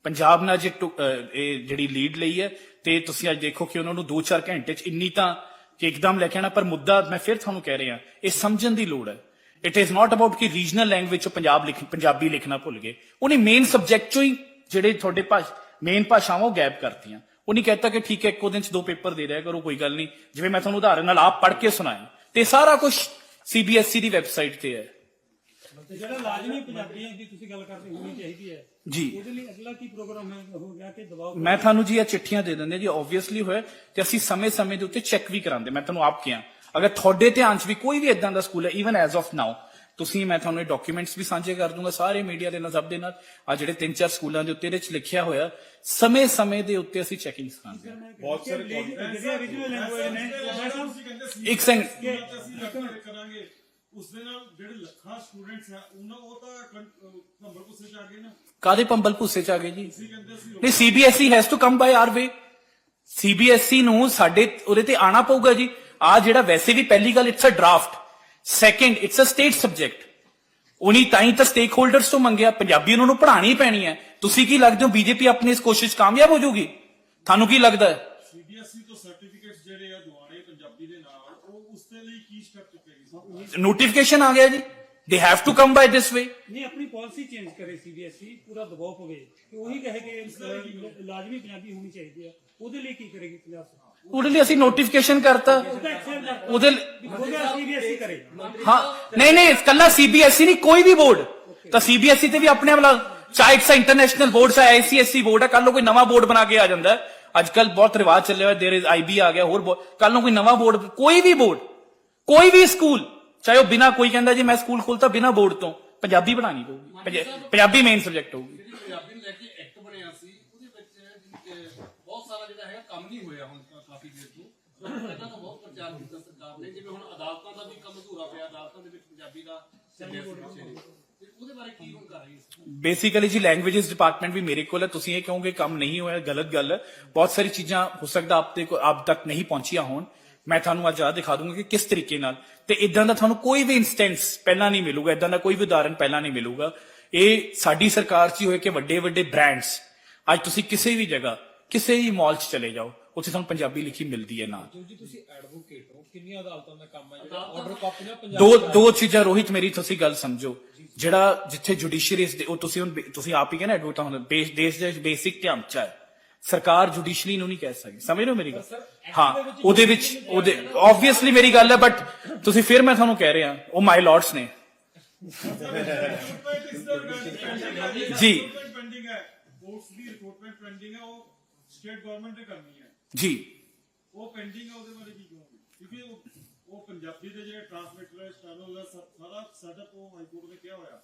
ਪੰਜਾਬ ਨੇ ਅੱਜ ਇਹ ਟੁ- ਇਹ ਜਿਹੜੀ ਲੀਡ ਲਈ ਹੈ, ਤੇ ਤੁਸੀਂ ਅੱਜ ਦੇਖੋ ਕਿ ਉਹਨਾਂ ਨੂੰ 2-4 ਘੰਟੇ ਚ ਇੰਨੀ ਤਾਂ ਕਿ ਇੱਕਦਮ ਲੈ ਕੇ ਆਣਾ ਪਰ ਮੁੱਦਾ ਮੈਂ ਫਿਰ ਤੁਹਾਨੂੰ ਕਹਿ ਰਿਹਾ, ਇਹ ਸਮਝਣ ਦੀ ਲੋੜ ਹੈ। ਇਟ ਇਜ਼ ਨਾਟ ਅਬਾਊਟ ਕਿ ਰੀਜਨਲ ਲੈਂਗੁਏਜ ਚ ਪੰਜਾਬ ਲਿਖ ਪੰਜਾਬੀ ਲਿਖਣਾ ਭੁੱਲ ਗਏ। ਉਹਨੇ ਮੇਨ ਸਬਜੈਕਟ ਚੋਂ ਹੀ ਜਿਹੜੇ ਤੁਹਾਡੇ ਭਾਸ਼ ਮੇਨ ਭਾਸ਼ਾਵਾਂ ਉਹ ਗੈਪ ਕਰਤੀਆਂ। ਉਹ ਨਹੀਂ ਕਹਤਾ ਕਿ ਠੀਕ ਹੈ, ਇੱਕੋ ਦਿਨ ਚ ਦੋ ਪੇਪਰ ਦੇ ਰਿਹਾ ਕਰੋ, ਕੋਈ ਗੱਲ ਨਹੀਂ। ਜਿਵੇਂ ਮੈਂ ਤੁਹਾਨੂੰ ਉਦਾਹਰਨ ਨਾਲ ਆਪ ਪੜ੍ਹ ਕੇ ਸੁਣਾਇਆ, ਤੇ ਸਾਰਾ ਕੁਝ ਸੀਬੀਐਸਈ ਦੀ ਵੈਬਸਾਈਟ ਤੇ ਹੈ। ਤੇ ਜਿਹੜਾ ਲਾਜ਼ਮੀ ਪੰਜਾਬੀ ਦੀ ਤੁਸੀਂ ਗੱਲ ਕਰਦੇ ਹੋਣੀ ਚਾਹੀਦੀ ਹੈ। ਜੀ। ਉਹਦੇ ਲਈ ਅਗਲਾ ਕੀ ਪ੍ਰੋਗਰਾਮ ਹੈ ਹੋ ਗਿਆ ਕਿ ਦਬਾਅ ਮੈਂ ਤੁਹਾਨੂੰ ਜੀ ਇਹ ਚਿੱਠੀਆਂ ਦੇ ਦਿੰਦੇ ਜੀ ਆਬਵੀਅਸਲੀ ਹੋਇਆ ਤੇ ਅਸੀਂ ਸਮੇਂ-ਸਮੇਂ ਦੇ ਉੱਤੇ ਚੈੱਕ ਵੀ ਕਰਾਂਦੇ ਮੈਂ ਤੁਹਾਨੂੰ ਆਪ ਕਿਹਾ ਅਗਰ ਤੁਹਾਡੇ ਧਿਆਨ 'ਚ ਵੀ ਕੋਈ ਵੀ ਇਦਾਂ ਦਾ ਸਕੂਲ ਹੈ ਇਵਨ ਐਜ਼ ਆਫ ਨਾਓ ਤੁਸੀਂ ਮੈਂ ਤੁਹਾਨੂੰ ਇਹ ਡਾਕੂਮੈਂਟਸ ਵੀ ਸਾਂਝੇ ਕਰ ਦੂੰਗਾ ਸਾਰੇ ਮੀਡੀਆ ਦੇ ਨਾਲ ਸਭ ਦੇ ਨਾਲ ਆ ਜਿਹੜੇ ਤਿੰਨ ਚਾਰ ਸਕੂਲਾਂ ਦੇ ਉੱਤੇ ਇਹਦੇ 'ਚ ਲਿਖਿਆ ਹੋਇਆ ਸਮੇਂ-ਸਮੇਂ ਦੇ ਉੱਤੇ ਅਸੀਂ ਚੈਕਿੰਗ ਕਰਾਂਗੇ ਬਹੁਤ ਸਾਰੇ ਜਿਹੜੀਆਂ ਰੀਜਨਲ ਲੈਂਗੁਏਜ ਨੇ ਇੱਕ ਸੈਕਿੰਡ ਅਸੀਂ ਕਰਾਂਗੇ। ਉਸ ਦੇ ਨਾਲ ਜਿਹੜੇ ਲੱਖਾਂ ਸਟੂਡੈਂਟਸ ਆ ਉਹਨਾਂ ਉਹ ਤਾਂ ਨੰਬਰ ਪੁੱਛੇ ਚ ਆ ਗਏ ਨਾ। ਕਾਦੇ ਪੰਬਲ ਭੂਸੇ ਚ ਆ ਗਏ ਜੀ? ਨਹੀਂ CBSE has to come by our way CBSE E ਨੂੰ ਸਾਡੇ ਉਹਦੇ ਤੇ ਆਣਾ ਪਊਗਾ ਜੀ। ਆ ਜਿਹੜਾ ਵੈਸੇ ਵੀ ਪਹਿਲੀ ਗੱਲ it's a draft second it's a state subject ਉਨੀ ਤਾਂ ਹੀ ਤਾਂ ਸਟੇਕ ਹੋਲਡਰਸ ਤੋਂ ਮੰਗਿਆ। ਪੰਜਾਬੀ ਉਹਨਾਂ ਨੂੰ ਪੜ੍ਹਾਣੀ ਪੈਣੀ ਹੈ। ਤੁਸੀਂ ਕੀ ਲੱਗਦੇ ਹੋ ਬੀਜੇਪੀ ਆਪਣੀ ਇਸ ਕੋਸ਼ਿਸ਼ ਕਾਮਯਾਬ ਹੋ ਜਾਊਗੀ? ਤੁਹਾਨੂੰ ਕੀ ਲੱਗਦਾ ਹੈ? ਸੀਬੀਐਸਈ ਤੋਂ ਸਰਟੀਫਿਕੇਟਸ ਜਿਹੜੇ ਆ ਦਿਵਾਣੇ ਪੰਜਾਬੀ ਦੇ ਨਾਲ ਉਹ ਉਸ ਦੇ ਲਈ ਕੀ ਸਟੈਪ ਚੁੱਕੇਗੀ ਨੋਟੀਫਿਕੇਸ਼ਨ ਆ ਗਿਆ ਜੀ they have to come by this way ਨਹੀਂ ਆਪਣੀ ਪਾਲਿਸੀ ਚੇਂਜ ਕਰੇ ਸੀਬੀਐਸਈ E, ਪੂਰਾ ਦਬਾਅ ਪਵੇ ਕਿ ਉਹੀ ਕਹੇ ਕਿ ਅਹ, ਲਾਜ਼ਮੀ ਪੰਜਾਬੀ ਹੋਣੀ ਚਾਹੀਦੀ ਹੈ ਉਹਦੇ ਲਈ ਕੀ ਕਰੇਗੀ ਪੰਜਾਬ ਸਰਕਾਰ ਉਹਦੇ ਲਈ ਅਸੀਂ ਨੋਟੀਫਿਕੇਸ਼ਨ ਕਰਤਾ ਉਹਦਾ ਐਕਸੈਪਟ ਕਰ ਉਹਦੇ ਲਈ- ਉਹਦਾ ਸੀਬੀਐਸਈ E ਕਰੇ ਹਾਂ ਨਹੀਂ ਨਹੀਂ ਕੱਲਾ ਸੀਬੀਐਸਈ ਨਹੀਂ ਕੋਈ ਵੀ ਬੋਰਡ ਤਾਂ ਸੀਬੀਐਸਈ ਤੇ ਵੀ ਆਪਣੇ ਵਾਲਾ ਚਾਹੇ ਇਟਸ ਇੰਟਰਨੈਸ਼ਨਲ ਬੋਰਡ ਹੈ ਆਈਸੀਐਸਈ ਬੋਰਡ ਹੈ ਕੱਲ ਨੂੰ ਕੋਈ ਨਵਾਂ ਬੋਰਡ ਬਣਾ ਕੇ ਆ ਜਾਂਦਾ ਹੈ ਅੱਜ ਕੱਲ ਬਹੁਤ ਰਿਵਾਜ ਚੱਲਿਆ ਹੋਇਆ ਦੇਰ ਇਜ਼ ਆਈਬੀ ਆ ਗਿਆ ਹੋਰ ਕੱਲ ਨੂੰ ਕੋਈ ਨਵਾਂ ਬੋਰਡ ਕੋਈ ਵੀ ਬੋਰਡ ਕੋਈ ਵੀ ਸਕੂਲ ਚਾਹੇ ਉਹ ਬਿਨਾ ਕੋਈ ਕਹਿੰਦਾ ਜੀ ਮੈਂ ਸਕੂਲ ਖੋਲਤਾ ਬਿਨਾ ਬੋਰਡ ਤੋਂ ਪੰਜਾਬੀ ਬਣਾਣੀ ਪਊਗੀ ਪੰਜਾ- ਪੰਜਾਬੀ ਮੇਨ ਸਬਜੈਕਟ ਹੋਊਗੀ ਜਿਹੜੀ ਪੰਜਾਬੀ ਨੂੰ ਲੈ ਕੇ ਐਕਟ ਬਣਿਆ ਸੀ ਉਹਦੇ ਵਿੱਚ ਅਹ, ਬਹੁਤ ਸਾਰਾ ਜਿਹੜਾ ਹੈਗਾ ਕੰਮ ਨਹੀਂ ਹੋਇਆ ਹੁਣ ਕਾ- ਕਾਫੀ ਦੇਰ ਤੋਂ ਕਿਉਂਕਿ ਪਹਿਲਾਂ ਤਾਂ ਬਹੁਤ ਪ੍ਰਚਾਰ ਕੀਤਾ ਸਰਕਾਰ ਨੇ ਜਿਵੇਂ ਹੁਣ ਅਦਾਲਤਾਂ ਦਾ ਵੀ ਕੰਮ ਅਧੂਰਾ ਪਿਆ ਅਦਾਲਤਾਂ ਦੇ ਵਿੱਚ ਪੰਜਾਬੀ ਦਾ ਚੱਲਿਆ ਸੀ ਪਿੱਛੇ ਜਿਹੇ। ਤੇ ਉਹਦੇ ਬਾਰੇ ਕੀ ਹੁਣ ਕਰ ਰਹੀ ਹੈ ਬੇਸਿਕਲੀ ਜੀ ਲੈਂਗੁਏजेस ਡਿਪਾਰਟਮੈਂਟ ਵੀ ਮੇਰੇ ਕੋਲ ਹੈ ਤੁਸੀਂ ਇਹ ਕਹੋਗੇ ਕੰਮ ਨਹੀਂ ਹੋਇਆ ਗਲਤ ਗੱਲ ਹੈ ਬਹੁਤ ਸਾਰੀ ਚੀਜ਼ਾਂ ਹੋ ਸਕਦਾ ਆਪ ਤੇ ਕੋ ਆਪ ਤੱਕ ਨਹੀਂ ਪਹੁੰਚੀਆਂ ਹੋਣ ਮੈਂ ਤੁਹਾਨੂੰ ਅੱਜ ਆ ਦਿਖਾ ਦੂੰਗਾ ਕਿ ਕਿਸ ਤਰੀਕੇ ਨਾਲ। ਤੇ ਇਦਾਂ ਦਾ ਤੁਹਾਨੂੰ ਕੋਈ ਵੀ ਇਨਸਟੈਂਸ ਪਹਿਲਾਂ ਨਹੀਂ ਮਿਲੂਗਾ ਇਦਾਂ ਦਾ ਕੋਈ ਵੀ ਉਦਾਹਰਣ ਪਹਿਲਾਂ ਨਹੀਂ ਮਿਲੂਗਾ। ਇਹ ਸਾਡੀ ਸਰਕਾਰ 'ਚ ਹੀ ਹੋਏ ਕਿ ਵੱਡੇ ਵੱਡੇ ਬ੍ਰਾਂਡਸ ਅੱਜ ਤੁਸੀਂ ਕਿਸੇ ਵੀ ਜਗ੍ਹਾ ਕਿਸੇ ਵੀ ਮਾਲ 'ਚ ਚਲੇ ਜਾਓ ਉੱਥੇ ਤੁਹਾਨੂੰ ਪੰਜਾਬੀ ਲਿਖੀ ਮਿਲਦੀ ਹੈ ਨਾਲ ਜੀ ਤੁਸੀਂ ਐਡਵੋਕੇਟ ਹੋ। ਕਿੰਨੀਆਂ ਅਦਾਲਤਾਂ ਦਾ ਕੰਮ ਹੈ ਜਿਹੜਾ ਆਰਡਰ ਕਾਪੀਆਂ ਪੰਜਾਬ ਦੋ ਦੋ ਚੀਜ਼ਾਂ ਰੋਹਿਤ ਮੇਰੀ ਤੁਸੀਂ ਗੱਲ ਸਮਝੋ। ਜਿਹੜਾ ਜਿੱਥੇ ਜੁਡੀਸ਼ੀਅਰੀ ਉਹ ਤੁਸੀਂ ਹੁਣ ਤੁਸੀਂ ਆਪ ਹੀ ਕਹਿੰਦੇ ਐਡਵੋਕੇਟ ਹੁਣ ਦੇਸ਼ ਦੇ ਬੇਸਿਕ ਢਾਂਚਾ ਹੈ। ਸਰਕਾਰ ਜੁਡੀਸ਼ਰੀ ਨੂੰ ਨਹੀਂ ਕਹਿ ਸਕਦੀ ਸਮਝ ਰਹੇ ਹੋ ਮੇਰੀ ਗੱਲ? ਹਾਂ ਉਹਦੇ ਵਿੱਚ ਉਹਦੇ ਆਬਵੀਅਸਲੀ ਮੇਰੀ ਗੱਲ ਹੈ ਬਟ ਤੁਸੀਂ ਫਿਰ ਮੈਂ ਤੁਹਾਨੂੰ ਕਹਿ ਰਿਹਾ ਉਹ ਮਾਈ ਲਾਰਡਸ ਨੇ। ਜੀ। ਪੈਂਡਿੰਗ ਹੈ ਕੋਰਟਸ ਦੀ ਰਿਕਰੂਟਮੈਂਟ ਪੈਂਡਿੰਗ ਹੈ ਉਹ ਸਟੇਟ ਗਵਰਨਮੈਂਟ ਨੇ ਕਰਨੀ ਹੈ ਜੀ। ਉਹ ਪੈਂਡਿੰਗ ਹੈ ਉਹਦੇ ਬਾਰੇ ਕੀ ਕਹੋਗੇ? ਕਿਉਂਕਿ ਉਹ ਉਹ ਪੰਜਾਬੀ ਦੇ ਜਿਹੜੇ ਟ੍ਰਾਂਸਲੇਟਰ ਹੈ ਸਟੈਨੋ ਦਾ ਸਭ- ਸਾਰਾ ਸੈਟਅਪ ਉਹ ਹਾਈ ਕੋਰਟ ਨੇ ਕਿਹਾ ਹੋਇਆ।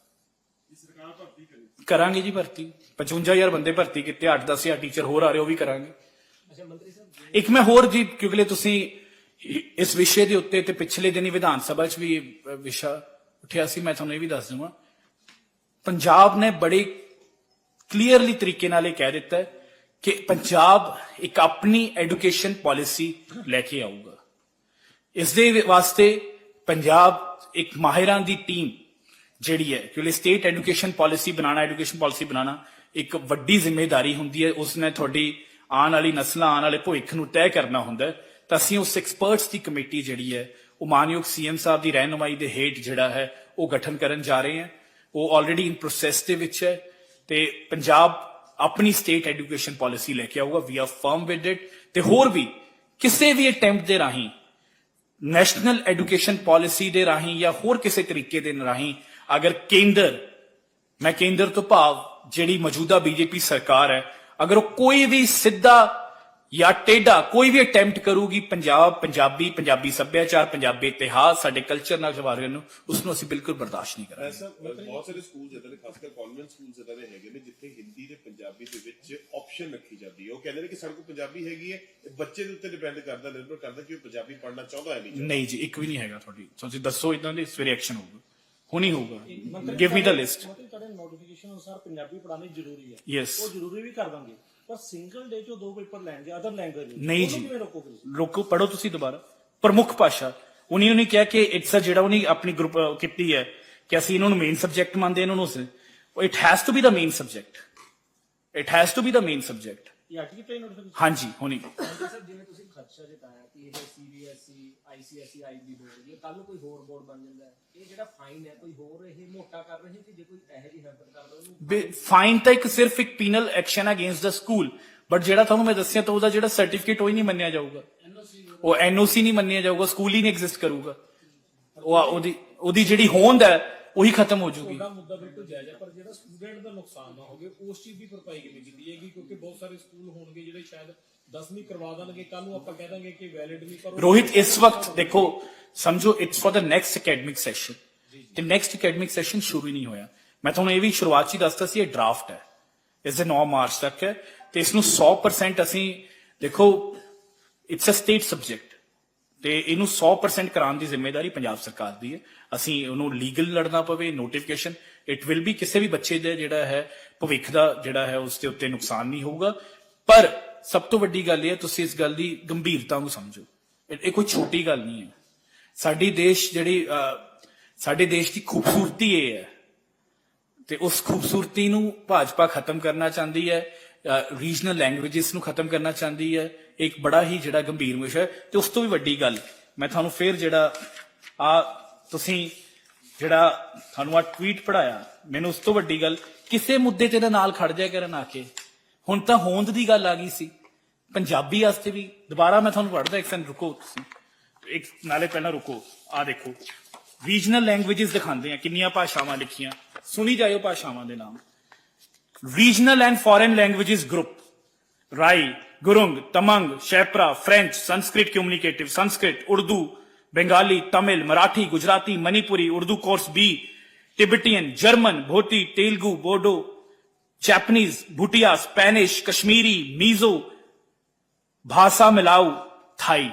ਸਰਕਾਰ ਭਰਤੀ ਕਰੇ ਕਰਾਂਗੇ ਜੀ ਭਰਤੀ। 55000 ਬੰਦੇ ਭਰਤੀ ਕੀਤੇ 8-10000 ਟੀਚਰ ਹੋਰ ਆ ਰਹੇ ਉਹ ਵੀ ਕਰਾਂਗੇ। ਇੱਕ ਮੈਂ ਹੋਰ ਜੀ ਕਿਉਂਕਿ ਤੁਸੀਂ ਇਸ ਵਿਸ਼ੇ ਦੇ ਉੱਤੇ ਤੇ ਪਿਛਲੇ ਦਿਨੀ ਵਿਧਾਨ ਸਭਾ 'ਚ ਵੀ ਵਿਸ਼ਾ ਉੱਠਿਆ ਸੀ ਮੈਂ ਤੁਹਾਨੂੰ ਇਹ ਵੀ ਦੱਸ ਦਵਾਂ। ਪੰਜਾਬ ਨੇ ਬੜੀ ਕਲੀਅਰਲੀ ਤਰੀਕੇ ਨਾਲ ਇਹ ਕਹਿ ਦਿੱਤਾ ਕਿ ਪੰਜਾਬ ਇੱਕ ਆਪਣੀ ਐਜੂਕੇਸ਼ਨ ਪਾਲਿਸੀ ਲੈ ਕੇ ਆਊਗਾ। ਇਸ ਦੇ ਵਾਸਤੇ ਪੰਜਾਬ ਇੱਕ ਮਾਹਿਰਾਂ ਦੀ ਟੀਮ ਜਿਹੜੀ ਹੈ, ਕਿਉਂਕਿ ਸਟੇਟ ਐਜੂਕੇਸ਼ਨ ਪਾਲਿਸੀ ਬਣਾਉਣਾ ਐਜੂਕੇਸ਼ਨ ਪਾਲਿਸੀ ਬਣਾਉਣਾ ਇੱਕ ਵੱਡੀ ਜ਼ਿੰਮੇਵਾਰੀ ਹੁੰਦੀ ਹੈ। ਉਸ ਨੇ ਤੁਹਾਡੀ ਆਉਣ ਵਾਲੀ ਨਸਲਾਂ, ਆਉਣ ਵਾਲੇ ਭਵਿੱਖ ਨੂੰ ਤੈਅ ਕਰਨਾ ਹੁੰਦਾ ਤਾਂ ਅਸੀਂ ਉਸ ਐਕਸਪਰਟਸ ਦੀ ਕਮੇਟੀ ਜਿਹੜੀ ਹੈ ਉਹ ਮਾਨਯੋਗ ਸੀਐਮ ਸਾਹਿਬ ਦੀ ਰਹਿਨੁਮਾਈ ਦੇ ਹੇਠ ਜਿਹੜਾ ਹੈ, ਉਹ ਗਠਨ ਕਰਨ ਜਾ ਰਹੇ ਹਾਂ। ਉਹ ਆਲਰੇਡੀ ਇਨ ਪ੍ਰੋਸੈਸ ਦੇ ਵਿੱਚ ਹੈ ਤੇ ਪੰਜਾਬ ਆਪਣੀ ਸਟੇਟ ਐਜੂਕੇਸ਼ਨ ਪਾਲਿਸੀ ਲੈ ਕੇ ਆਊਗਾ। We are firm with it ਤੇ ਹੋਰ ਵੀ ਕਿਸੇ ਵੀ ਅਟੈਂਪਟ ਦੇ ਰਾਹੀਂ ਨੈਸ਼ਨਲ ਐਜੂਕੇਸ਼ਨ ਪਾਲਿਸੀ ਦੇ ਰਾਹੀਂ ਜਾਂ ਹੋਰ ਕਿਸੇ ਤਰੀਕੇ ਦੇ ਰਾਹੀਂ ਅਗਰ ਕੇਂਦਰ ਮੈਂ ਕੇਂਦਰ ਤੋਂ ਭਾਵ ਜਿਹੜੀ ਮੌਜੂਦਾ ਬੀਜੇਪੀ ਸਰਕਾਰ ਹੈ ਅਗਰ ਉਹ ਕੋਈ ਵੀ ਸਿੱਧਾ ਜਾਂ ਟੇਢਾ ਕੋਈ ਵੀ ਅਟੈਂਪਟ ਕਰੂਗੀ ਪੰਜਾਬ ਪੰਜਾਬੀ ਪੰਜਾਬੀ ਸੱਭਿਆਚਾਰ ਪੰਜਾਬੀ ਇਤਿਹਾਸ ਸਾਡੇ ਕਲਚਰ ਨਾਲ ਖਵਾਰੇ ਨੂੰ ਉਸ ਨੂੰ ਅਸੀਂ ਬਿਲਕੁਲ ਬਰਦਾਸ਼ਤ ਨਹੀਂ ਕਰਾਂਗੇ। ਬਹੁਤ ਸਾਰੇ ਸਕੂਲ ਇਦਾਂ ਦੇ ਖਾਸ ਕਰ ਕਨਵੈਂਟ ਸਕੂਲਸ ਇਦਾਂ ਦੇ ਹੈਗੇ ਨੇ ਜਿੱਥੇ ਹਿੰਦੀ ਤੇ ਪੰਜਾਬੀ ਦੇ ਵਿੱਚ ਆਪਸ਼ਨ ਰੱਖੀ ਜਾਂਦੀ ਹੈ। ਉਹ ਕਹਿੰਦੇ ਨੇ ਕਿ ਸਾਡੇ ਕੋਲ ਪੰਜਾਬੀ ਹੈਗੀ ਹੈ ਇਹ ਬੱਚੇ ਦੇ ਉੱਤੇ ਡਿਪੈਂਡ ਕਰਦਾ ਨਿਰਭਰ ਕਰਦਾ ਕਿ ਉਹ ਪੰਜਾਬੀ ਪੜ੍ਹਨਾ ਚਾਹੁੰਦਾ ਹੈ ਨਹੀਂ ਜੀ ਇੱਕ ਵੀ ਨਹੀਂ ਹੈਗਾ ਤੁਹਾਡੀ। ਤੁਸੀਂ ਦੱਸੋ ਇਦਾਂ ਦੀ ਸਵੇਰੇ ਐਕਸ਼ਨ ਹੋਊਗਾ। ਹੁਣੀ ਹੋਊਗਾ। ਗਿਵ ਮੀ ਦਾ ਲਿਸਟ ਮਤਲਬ ਤੁਹਾਡੇ ਨੋਟੀਫਿਕੇਸ਼ਨ ਅਨੁਸਾਰ ਪੰਜਾਬੀ ਪੜ੍ਹਾਉਣੀ ਜ਼ਰੂਰੀ ਹੈ। ਯੈਸ ਉਹ ਜ਼ਰੂਰੀ ਵੀ ਕਰ ਦਾਂਗੇ। ਪਰ ਸਿੰਗਲ ਡੇ 'ਚ ਦੋ ਪੇਪਰ ਲੈਣਗੇ ਅਦਰ ਲੈਂਗੁਏਜ ਨਹੀਂ। ਜੀ। ਰੋਕੋ ਪੜੋ ਤੁਸੀਂ ਦੁਬਾਰਾ। ਪ੍ਰਮੁੱਖ ਭਾਸ਼ਾ। ਉਨੀ ਉਹਨੇ ਕਿਹਾ ਕਿ ਇਟਸ ਅ ਜਿਹੜਾ ਉਹਨੇ ਆਪਣੀ ਗਰੁੱਪ ਕੀਤੀ ਹੈ ਕਿ ਅਸੀਂ ਇਹਨਾਂ ਨੂੰ ਮੇਨ ਸਬਜੈਕਟ ਮੰਨਦੇ ਇਹਨਾਂ ਨੂੰ it has to be the main subject it has to be the main subject ਹਾਂਜੀ ਹੁਣੀ। ਸਰ ਜਿਵੇਂ ਖਰਚਾ ਜਤਾਇਆ ਕਿ ਇਹ ਸੀਬੀਐਸਈ ਆਈਸੀਐਸਈ ਆਈਬੀ ਬੋਰਡ ਜੇ ਕੱਲ ਨੂੰ ਕੋਈ ਹੋਰ ਬੋਰਡ ਬਣ ਜਾਂਦਾ ਹੈ। ਇਹ ਜਿਹੜਾ ਫਾਈਨ ਹੈ ਕੋਈ ਹੋਰ ਇਹ ਮੋਟਾ ਕਰ ਰਹੇ ਕਿ ਜੇ ਕੋਈ ਇਹੋ ਜਿਹੀ ਹਰਕਤ ਕਰਦਾ ਉਹਨੂੰ ਫਾਈਨ ਤਾਂ ਇੱਕ ਸਿਰਫ ਇੱਕ penal action against the school but ਜਿਹੜਾ ਤੁਹਾਨੂੰ ਮੈਂ ਦੱਸਿਆ ਤਾਂ ਉਹਦਾ ਜਿਹੜਾ ਸਰਟੀਫਿਕੇਟ ਉਹ ਹੀ ਨਹੀਂ ਮੰਨਿਆ ਜਾਊਗਾ। ਉਹ ਐਨਓਸੀ ਨਹੀਂ ਮੰਨਿਆ ਜਾਊਗਾ ਸਕੂਲ ਹੀ ਨਹੀਂ ਐਗਜ਼ਿਸਟ ਕਰੂਗਾ। ਉਹ ਉਹਦੀ ਉਹਦੀ ਜਿਹੜੀ ਹੋਂਦ ਹੈ ਉਹੀ ਖਤਮ ਹੋ ਜਾਊਗੀ ਉਹਦਾ ਮੁੱਦਾ ਬਿਲਕੁਲ ਜਾਇਜ਼ ਹੈ ਪਰ ਜਿਹੜਾ ਸਟੂਡੈਂਟ ਦਾ ਨੁਕਸਾਨ ਨਾ ਹੋਵੇ ਉਸ ਚੀਜ਼ ਦੀ ਭਰਪਾਈ ਕਿਵੇਂ ਕੀਤੀ ਜਾਏਗੀ? ਕਿਉਂਕਿ ਬਹੁਤ ਸਾਰੇ ਸਕੂਲ ਹੋਣਗੇ ਜਿਹੜੇ ਸ਼ਾਇਦ 10ਵੀਂ ਕਰਵਾ ਦੇਣਗੇ ਕੱਲ ਨੂੰ ਆਪਾਂ ਕਹਿ ਦਾਂਗੇ ਕਿ ਵੈਲਿਡ ਨਹੀਂ ਪਰ ਉਹ- ਰੋਹਿਤ ਇਸ ਵਕਤ ਦੇਖੋ ਸਮਝੋ it's for the next academic session ਤੇ ਨੈਕਸਟ ਅਕੈਡਮਿਕ ਸੈਸ਼ਨ ਸ਼ੁਰੂ ਹੀ ਨਹੀਂ ਹੋਇਆ। ਮੈਂ ਤੁਹਾਨੂੰ ਇਹ ਵੀ ਸ਼ੁਰੂਆਤ 'ਚ ਹੀ ਦੱਸਤਾ ਸੀ ਇਹ ਡਰਾਫਟ ਹੈ। ਇਸ ਦੇ 9 ਮਾਰਚ ਤੱਕ ਹੈ। ਤੇ ਇਸ ਨੂੰ 100% ਅਸੀਂ ਦੇਖੋ ਇਟਸ ਅ ਸਟੇਟ ਸਬਜੈਕਟ ਤੇ ਇਹਨੂੰ 100% ਕਰਾਉਣ ਦੀ ਜ਼ਿੰਮੇਵਾਰੀ ਪੰਜਾਬ ਸਰਕਾਰ ਦੀ ਹੈ। ਅਸੀਂ ਉਹਨੂੰ ਲੀਗਲ ਲੜਨਾ ਪਵੇ ਨੋਟੀਫਿਕੇਸ਼ਨ ਇਟ ਵਿਲ ਬੀ ਕਿਸੇ ਵੀ ਬੱਚੇ ਦਾ ਜਿਹੜਾ ਹੈ ਭਵਿੱਖ ਦਾ ਜਿਹੜਾ ਹੈ ਉਸ ਦੇ ਉੱਤੇ ਨੁਕਸਾਨ ਨਹੀਂ ਹੋਊਗਾ। ਪਰ ਸਭ ਤੋਂ ਵੱਡੀ ਗੱਲ ਇਹ ਹੈ, ਤੁਸੀਂ ਇਸ ਗੱਲ ਦੀ ਗੰਭੀਰਤਾ ਨੂੰ ਸਮਝੋ। ਇਹ ਕੋਈ ਛੋਟੀ ਗੱਲ ਨਹੀਂ ਹੈ। ਸਾਡੀ ਦੇਸ਼ ਜਿਹੜੀ ਸਾਡੇ ਦੇਸ਼ ਦੀ ਖੂਬਸੂਰਤੀ ਇਹ ਹੈ। ਤੇ ਉਸ ਖੂਬਸੂਰਤੀ ਨੂੰ ਭਾਜਪਾ ਖਤਮ ਕਰਨਾ ਚਾਹੁੰਦੀ ਹੈ ਰੀਜਨਲ ਲੈਂਗੁਏਜਸ ਨੂੰ ਖਤਮ ਕਰਨਾ ਚਾਹੁੰਦੀ ਹੈ ਇੱਕ ਬੜਾ ਹੀ ਜਿਹੜਾ ਗੰਭੀਰ ਵਿਸ਼ਾ ਹੈ। ਤੇ ਉਸ ਤੋਂ ਵੀ ਵੱਡੀ ਗੱਲ, ਮੈਂ ਤੁਹਾਨੂੰ ਫੇਰ ਜਿਹੜਾ, ਆ ਤੁਸੀਂ ਜਿਹੜਾ ਤੁਹਾਨੂੰ ਆ ਟਵੀਟ ਪੜਾਇਆ ਮੈਨੂੰ ਉਸ ਤੋਂ ਵੱਡੀ ਗੱਲ, ਕਿਸੇ ਮੁੱਦੇ ਤੇ ਤਾਂ ਨਾਲ ਖੜ ਜਾਇਆ ਕਰਨ ਆ ਕੇ। ਹੁਣ ਤਾਂ ਹੋਂਦ ਦੀ ਗੱਲ ਆ ਗਈ ਸੀ। ਪੰਜਾਬੀ ਵਾਸਤੇ ਵੀ ਦੁਬਾਰਾ ਮੈਂ ਤੁਹਾਨੂੰ ਪੜਦਾ ਇੱਕ ਸੈਕਿੰਡ ਰੁਕੋ ਤੁਸੀਂ ਇੱਕ ਨਾਲੇ ਪਹਿਲਾਂ ਰੁਕੋ ਆ ਦੇਖੋ ਰੀਜਨਲ ਲੈਂਗੁਏਜਸ ਦਿਖਾਉਂਦੇ ਆ ਕਿੰਨੀਆਂ ਭਾਸ਼ਾਵਾਂ ਲਿਖੀਆਂ ਸੁਣੀ ਜਾਇਓ ਭਾਸ਼ਾਵਾਂ ਦੇ ਨਾਮ regional and foreign languages group Rai, Gurung, Tamang, Shepra, French, Sanskrit communicative, Sanskrit, Urdu, Bengali, Tamil, Marathi, Gujarati, Manipuri, Urdu course B, Tibetan, German, Bhoti, Telugu, Bodo, Japanese, Bhutia, Spanish, Kashmiri, Mizo, ਭਾਸ਼ਾ ਮਿਲਾਓ ਥਾਈ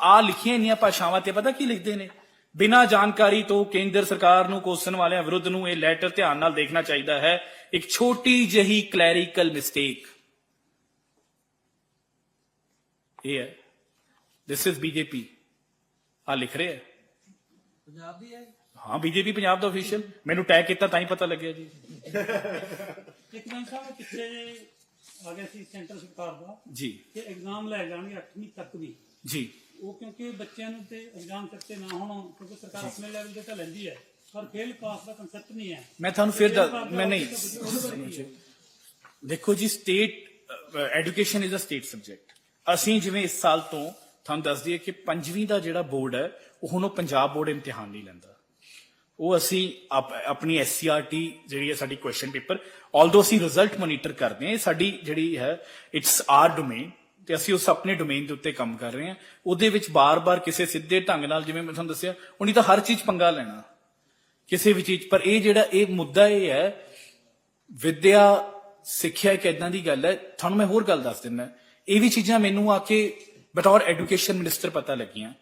ਆ ਲਿਖੀਆਂ ਇੰਨੀਆਂ ਭਾਸ਼ਾਵਾਂ ਤੇ ਪਤਾ ਕੀ ਲਿਖਦੇ ਨੇ ਬਿਨਾਂ ਜਾਣਕਾਰੀ ਤੋਂ ਕੇਂਦਰ ਸਰਕਾਰ ਨੂੰ ਕੋਸਣ ਵਾਲਿਆਂ ਵਿਰੁੱਧ ਨੂੰ ਇਹ ਲੈਟਰ ਧਿਆਨ ਨਾਲ ਦੇਖਣਾ ਚਾਹੀਦਾ ਹੈ ਇੱਕ ਛੋਟੀ ਜਹੀ ਕਲੈਰੀਕਲ ਮਿਸਟੇਕ ਇਹ ਹੈ ਦਿਸ ਇਜ਼ ਬੀਜੇਪੀ ਆ ਲਿਖ ਰਿਹਾ ਹੈ ਪੰਜਾਬੀ ਹੈ ਹਾਂ ਬੀਜੇਪੀ ਪੰਜਾਬ ਦਾ ਅਫੀਸ਼ੀਅਲ ਮੈਨੂੰ ਟੈਗ ਕੀਤਾ ਤਾਂ ਹੀ ਪਤਾ ਲੱਗਿਆ ਜੀ ਇੱਕ ਦਿਨ ਸਾਹਿਬ ਪਿੱਛੇ ਗਿਆ ਸੀ ਸੈਂਟਰ ਸਰਕਾਰ ਦਾ ਜੀ। ਕਿ ਐਗਜ਼ਾਮ ਲੈ ਜਾਣਗੇ 8ਵੀਂ ਤੱਕ ਵੀ ਜੀ। ਉਹ ਕਿਉਂਕਿ ਬੱਚਿਆਂ ਨੂੰ ਤੇ ਐਗਜ਼ਾਮ ਚੱਕੇ ਨਾ ਹੋਣ ਕਿਉਂਕਿ ਸਰਕਾਰ ਆਪਣੇ ਲੈਵਲ ਤੇ ਤਾਂ ਲੈਂਦੀ ਹੈ ਪਰ ਫੇਲ ਪਾਸ ਦਾ ਕਨਸੈਪਟ ਨਹੀਂ ਹੈ। ਮੈਂ ਤੁਹਾਨੂੰ ਫਿਰ ਮੈਂ ਨਹੀਂ। ਦੇਖੋ ਜੀ state education is a state subject ਅਸੀਂ ਜਿਵੇਂ ਇਸ ਸਾਲ ਤੋਂ ਤੁਹਾਨੂੰ ਦੱਸ ਦਈਏ ਕਿ ਪੰਜਵੀਂ ਦਾ ਜਿਹੜਾ ਬੋਰਡ ਹੈ ਉਹ ਹੁਣ ਉਹ ਪੰਜਾਬ ਬੋਰਡ ਇਮਤਿਹਾਨ ਨਹੀਂ ਲੈਂਦਾ। ਉਹ ਅਸੀਂ ਆਪ- ਆਪਣੀ ਐਸਸੀਆਰਟੀ ਜਿਹੜੀ ਹੈ ਸਾਡੀ ਕੁਐਸਚਨ ਪੇਪਰ ਆਲਦੋ ਅਸੀਂ ਰਿਜ਼ਲਟ ਮੋਨੀਟਰ ਕਰਦੇ ਹਾਂ, ਇਹ ਸਾਡੀ ਜਿਹੜੀ ਹੈ ਇਟਸ ਆਰ ਡੋਮੇਨ ਤੇ ਅਸੀਂ ਉਸ ਆਪਣੇ ਡੋਮੇਨ ਦੇ ਉੱਤੇ ਕੰਮ ਕਰ ਰਹੇ ਹਾਂ। ਉਹਦੇ ਵਿੱਚ ਬਾਰ-ਬਾਰ ਕਿਸੇ ਸਿੱਧੇ ਢੰਗ ਨਾਲ, ਜਿਵੇਂ ਮੈਂ ਤੁਹਾਨੂੰ ਦੱਸਿਆ, ਉਹਨੇ ਤਾਂ ਹਰ ਚੀਜ਼ ਪੰਗਾ ਲੈਣਾ। ਕਿਸੇ ਵੀ ਚੀਜ਼ ਪਰ ਇਹ ਜਿਹੜਾ ਇਹ ਮੁੱਦਾ ਇਹ ਹੈ, ਵਿਦਿਆ, ਸਿੱਖਿਆ ਇੱਕ ਇਦਾਂ ਦੀ ਗੱਲ ਹੈ, ਤੁਹਾਨੂੰ ਮੈਂ ਹੋਰ ਗੱਲ ਦੱਸ ਦਿੰਦਾ। ਇਹ ਵੀ ਚੀਜ਼ਾਂ ਮੈਨੂੰ ਆ ਕੇ ਬਤੌਰ ਐਜੂਕੇਸ਼ਨ ਮਿਨਿਸਟਰ ਪਤਾ ਲੱਗੀਆਂ।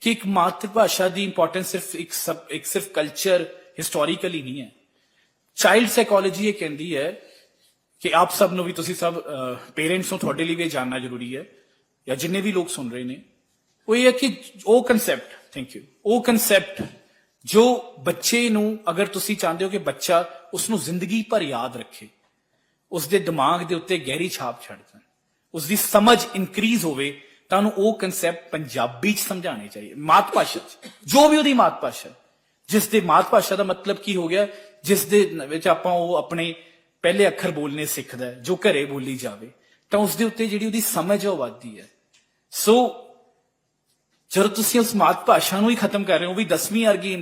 ਕਿ ਇੱਕ ਮਾਤਰ ਭਾਸ਼ਾ ਦੀ ਇੰਪੋਰਟੈਂਸ ਸਿਰਫ ਇੱਕ ਸਬ, ਇੱਕ ਸਿਰਫ ਕਲਚਰ ਹਿਸਟੋਰੀਕਲੀ ਨਹੀਂ ਹੈ। ਚਾਈਲਡ ਸਾਈਕੋਲੋਜੀ ਇਹ ਕਹਿੰਦੀ ਹੈ ਕਿ ਆਪ ਸਭ ਨੂੰ ਵੀ ਤੁਸੀਂ ਸਭ ਪੇਰੈਂਟਸ ਨੂੰ ਤੁਹਾਡੇ ਲਈ ਵੀ ਇਹ ਜਾਣਨਾ ਜ਼ਰੂਰੀ ਹੈ, ਜਾਂ ਜਿੰਨੇ ਵੀ ਲੋਕ ਸੁਣ ਰਹੇ ਨੇ। ਉਹ ਇਹ ਹੈ ਕਿ ਉਹ ਕਨਸੈਪਟ ਥੈਂਕ ਯੂ ਉਹ ਕਨਸੈਪਟ ਜੋ ਬੱਚੇ ਨੂੰ, ਅਗਰ ਤੁਸੀਂ ਚਾਹੁੰਦੇ ਹੋ ਕਿ ਬੱਚਾ ਉਸ ਨੂੰ ਜ਼ਿੰਦਗੀ ਭਰ ਯਾਦ ਰੱਖੇ, ਉਸ ਦੇ ਦਿਮਾਗ ਦੇ ਉੱਤੇ ਗਹਿਰੀ ਛਾਪ ਛੱਡ ਜਾਣ, ਉਸ ਦੀ ਸਮਝ ਇਨਕਰੀਜ਼ ਹੋਵੇ ਤੁਹਾਨੂੰ ਉਹ ਕਨਸੈਪਟ ਪੰਜਾਬੀ ਚ ਸਮਝਾਣੇ ਚਾਹੀਏ, ਮਾਤ ਭਾਸ਼ਾ ਚ ਜੋ ਵੀ ਉਹਦੀ ਮਾਤ ਭਾਸ਼ਾ ਹੈ। ਜਿਸ ਦੇ ਮਾਤ ਭਾਸ਼ਾ ਦਾ ਮਤਲਬ ਕੀ ਹੋ ਗਿਆ, ਜਿਸ ਦੇ ਵਿੱਚ ਆਪਾਂ ਉਹ ਆਪਣੇ ਪਹਿਲੇ ਅੱਖਰ ਬੋਲਨੇ ਸਿੱਖਦਾ ਜੋ ਘਰੇ ਬੋਲੀ ਜਾਵੇ, ਤਾਂ ਉਸ ਦੇ ਉੱਤੇ ਜਿਹੜੀ ਉਹਦੀ ਸਮਝ ਉਹ ਵੱਧਦੀ ਹੈ ਸੋ ਜਦੋਂ ਤੁਸੀਂ ਉਸ ਮਾਤ ਭਾਸ਼ਾ ਨੂੰ ਹੀ ਖਤਮ ਕਰ ਰਹੇ ਹੋ ਵੀ 10ਵੀਂ ਵਰਗੀ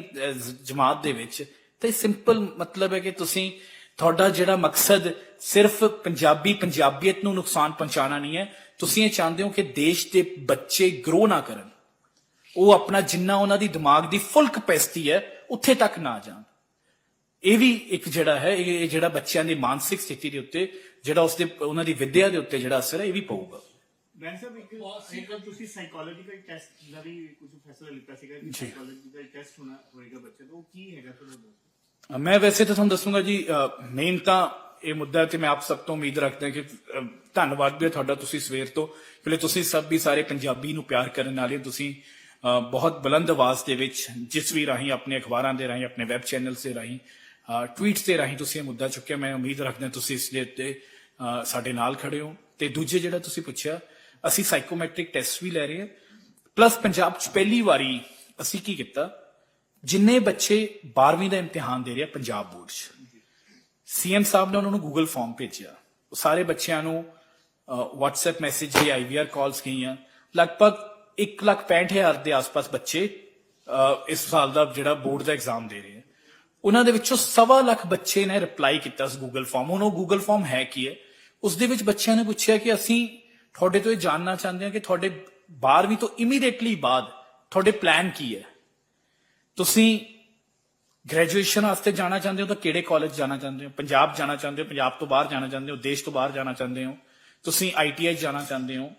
ਜਮਾਤ ਦੇ ਵਿੱਚ, ਤੇ ਸਿੰਪਲ ਮਤਲਬ ਹੈ ਕਿ ਤੁਸੀਂ ਤੁਹਾਡਾ ਜਿਹੜਾ ਮਕਸਦ ਸਿਰਫ ਪੰਜਾਬੀ ਪੰਜਾਬੀਅਤ ਨੂੰ ਨੁਕਸਾਨ ਪਹੁੰਚਾਉਣਾ ਨਹੀਂ ਹੈ ਤੁਸੀਂ ਇਹ ਚਾਹੁੰਦੇ ਹੋ ਕਿ ਦੇਸ਼ ਦੇ ਬੱਚੇ ਗਰੋ ਨਾ ਕਰਨ। ਉਹ ਆਪਣਾ ਜਿੰਨਾ ਉਹਨਾਂ ਦੀ ਦਿਮਾਗ ਦੀ ਫੁੱਲ ਕਪੈਸਿਟੀ ਹੈ ਉੱਥੇ ਤੱਕ ਨਾ ਜਾਣ। ਇਹ ਵੀ ਇੱਕ ਜਿਹੜਾ ਹੈ ਇਹ ਜਿਹੜਾ ਬੱਚਿਆਂ ਦੀ ਮਾਨਸਿਕ ਸਥਿਤੀ ਦੇ ਉੱਤੇ ਜਿਹੜਾ ਉਸਦੇ ਉਹਨਾਂ ਦੀ ਵਿੱਦਿਆ ਦੇ ਉੱਤੇ ਜਿਹੜਾ ਅਸਰ ਹੈ ਇਹ ਵੀ ਪਊਗਾ। ਬੈਂਸ ਸਾਹਿਬ ਇੱਕ ਇੱਕ ਤੁਸੀਂ ਸਾਈਕੋਲੋਜੀਕਲ ਟੈਸਟ ਦਾ ਵੀ ਕੁਝ ਫੈਸਲਾ ਲਿੱਤਾ ਸੀਗਾ ਕਿ ਸਾਈਕੋਲੋਜੀਕਲ ਟੈਸਟ ਹੋਣਾ ਹੋਏਗਾ ਬੱਚੇ ਦਾ ਉਹ ਕੀ ਹੈਗਾ ਤੁਹਾਡਾ? ਦੱਸੋ ਅ, ਮੈਂ ਵੈਸੇ ਤਾਂ ਤੁਹਾਨੂੰ ਦੱਸੂੰਗਾ ਜੀ ਮੇਨ ਤਾਂ ਇਹ ਮੁੱਦਾ ਤੇ ਮੈਂ ਆਪ ਸਭ ਤੋਂ ਉਮੀਦ ਰੱਖਦਾ ਕਿ ਧੰਨਵਾਦ ਵੀ ਹੈ ਤੁਹਾਡਾ ਤੁਸੀਂ ਸਵੇਰ ਤੋਂ। ਕਿਉਂਕਿ ਤੁਸੀਂ ਸਭ ਵੀ ਸਾਰੇ ਪੰਜਾਬੀ ਨੂੰ ਪਿਆਰ ਕਰਨ ਵਾਲੇ ਤੁਸੀਂ ਬਹੁਤ ਬੁਲੰਦ ਆਵਾਜ਼ ਦੇ ਵਿੱਚ ਜਿਸ ਵੀ ਰਾਹੀਂ ਆਪਣੇ ਅਖਬਾਰਾਂ ਦੇ ਰਾਹੀਂ, ਆਪਣੇ ਵੈਬ ਚੈਨਲ ਦੇ ਰਾਹੀਂ ਟਵੀਟਸ ਦੇ ਰਾਹੀਂ ਤੁਸੀਂ ਇਹ ਮੁੱਦਾ ਚੁੱਕਿਆ, ਮੈਂ ਉਮੀਦ ਰੱਖਦਾ ਤੁਸੀਂ ਇਸ ਦੇ ਉੱਤੇ ਸਾਡੇ ਨਾਲ ਖੜੇ ਹੋ। ਤੇ ਦੂਜੇ ਜਿਹੜਾ ਤੁਸੀਂ ਪੁੱਛਿਆ, ਅਸੀਂ ਸਾਈਕੋਮੈਟ੍ਰਿਕ ਟੈਸਟ ਵੀ ਲੈ ਰਹੇ ਹਾਂ। ਪਲੱਸ ਪੰਜਾਬ 'ਚ ਪਹਿਲੀ ਵਾਰੀ ਅਸੀਂ ਕੀ ਕੀਤਾ, ਜਿੰਨੇ ਬੱਚੇ 12ਵੀਂ ਦਾ ਇਮਤਿਹਾਨ ਦੇ ਰਹੇ ਪੰਜਾਬ ਬੋਰਡ 'ਚ। ਸੀਐਮ ਸਾਹਿਬ ਨੇ ਉਹਨਾਂ ਨੂੰ ਗੂਗਲ ਫਾਰਮ ਭੇਜਿਆ। ਉਹ ਸਾਰੇ ਬੱਚਿਆਂ ਨੂੰ WhatsApp ਮੈਸੇਜ ਜਾਂ ਆਈਵੀਆਰ ਕਾਲਸ ਗਈਆਂ। ਲਗਭਗ 165000 ਦੇ ਆਸ-ਪਾਸ ਬੱਚੇ ਇਸ ਸਾਲ ਦਾ ਜਿਹੜਾ ਬੋਰਡ ਦਾ ਐਗਜ਼ਾਮ ਦੇ ਰਹੇ ਆ। ਉਹਨਾਂ ਦੇ ਵਿੱਚੋਂ ਸਵਾ ਲੱਖ ਬੱਚੇ ਨੇ ਰਿਪਲਾਈ ਕੀਤਾ ਸੀ ਗੂਗਲ ਫਾਰਮ ਹੁਣ ਉਹ ਗੂਗਲ ਫਾਰਮ ਹੈ ਕੀ ਹੈ? ਉਸ ਦੇ ਵਿੱਚ ਬੱਚਿਆਂ ਨੇ ਪੁੱਛਿਆ ਕਿ ਅਸੀਂ ਤੁਹਾਡੇ ਤੋਂ ਇਹ ਜਾਣਨਾ ਚਾਹੁੰਦੇ ਹਾਂ ਕਿ ਤੁਹਾਡੇ 12ਵੀਂ ਤੋਂ ਇਮੀਡੀਏਟਲੀ ਬਾਅਦ ਤੁਹਾਡੇ ਪਲਾਨ ਕੀ ਹੈ? ਤੁਸੀਂ ਗ੍ਰੈਜੂਏਸ਼ਨ ਵਾਸਤੇ ਜਾਣਾ ਚਾਹੁੰਦੇ ਹੋ ਤਾਂ ਕਿਹੜੇ ਕਾਲਜ ਜਾਣਾ ਚਾਹੁੰਦੇ ਹੋ ਪੰਜਾਬ ਜਾਣਾ ਚਾਹੁੰਦੇ ਹੋ ਪੰਜਾਬ ਤੋਂ ਬਾਹਰ ਜਾਣਾ ਚਾਹੁੰਦੇ ਹੋ ਦੇਸ਼ ਤੋਂ ਬਾਹਰ ਜਾਣਾ ਚਾਹੁੰਦੇ ਹੋ ਤੁਸੀਂ ਆਈਟੀਆਈ ਜਾਣਾ ਚਾਹੁੰਦੇ ਹੋ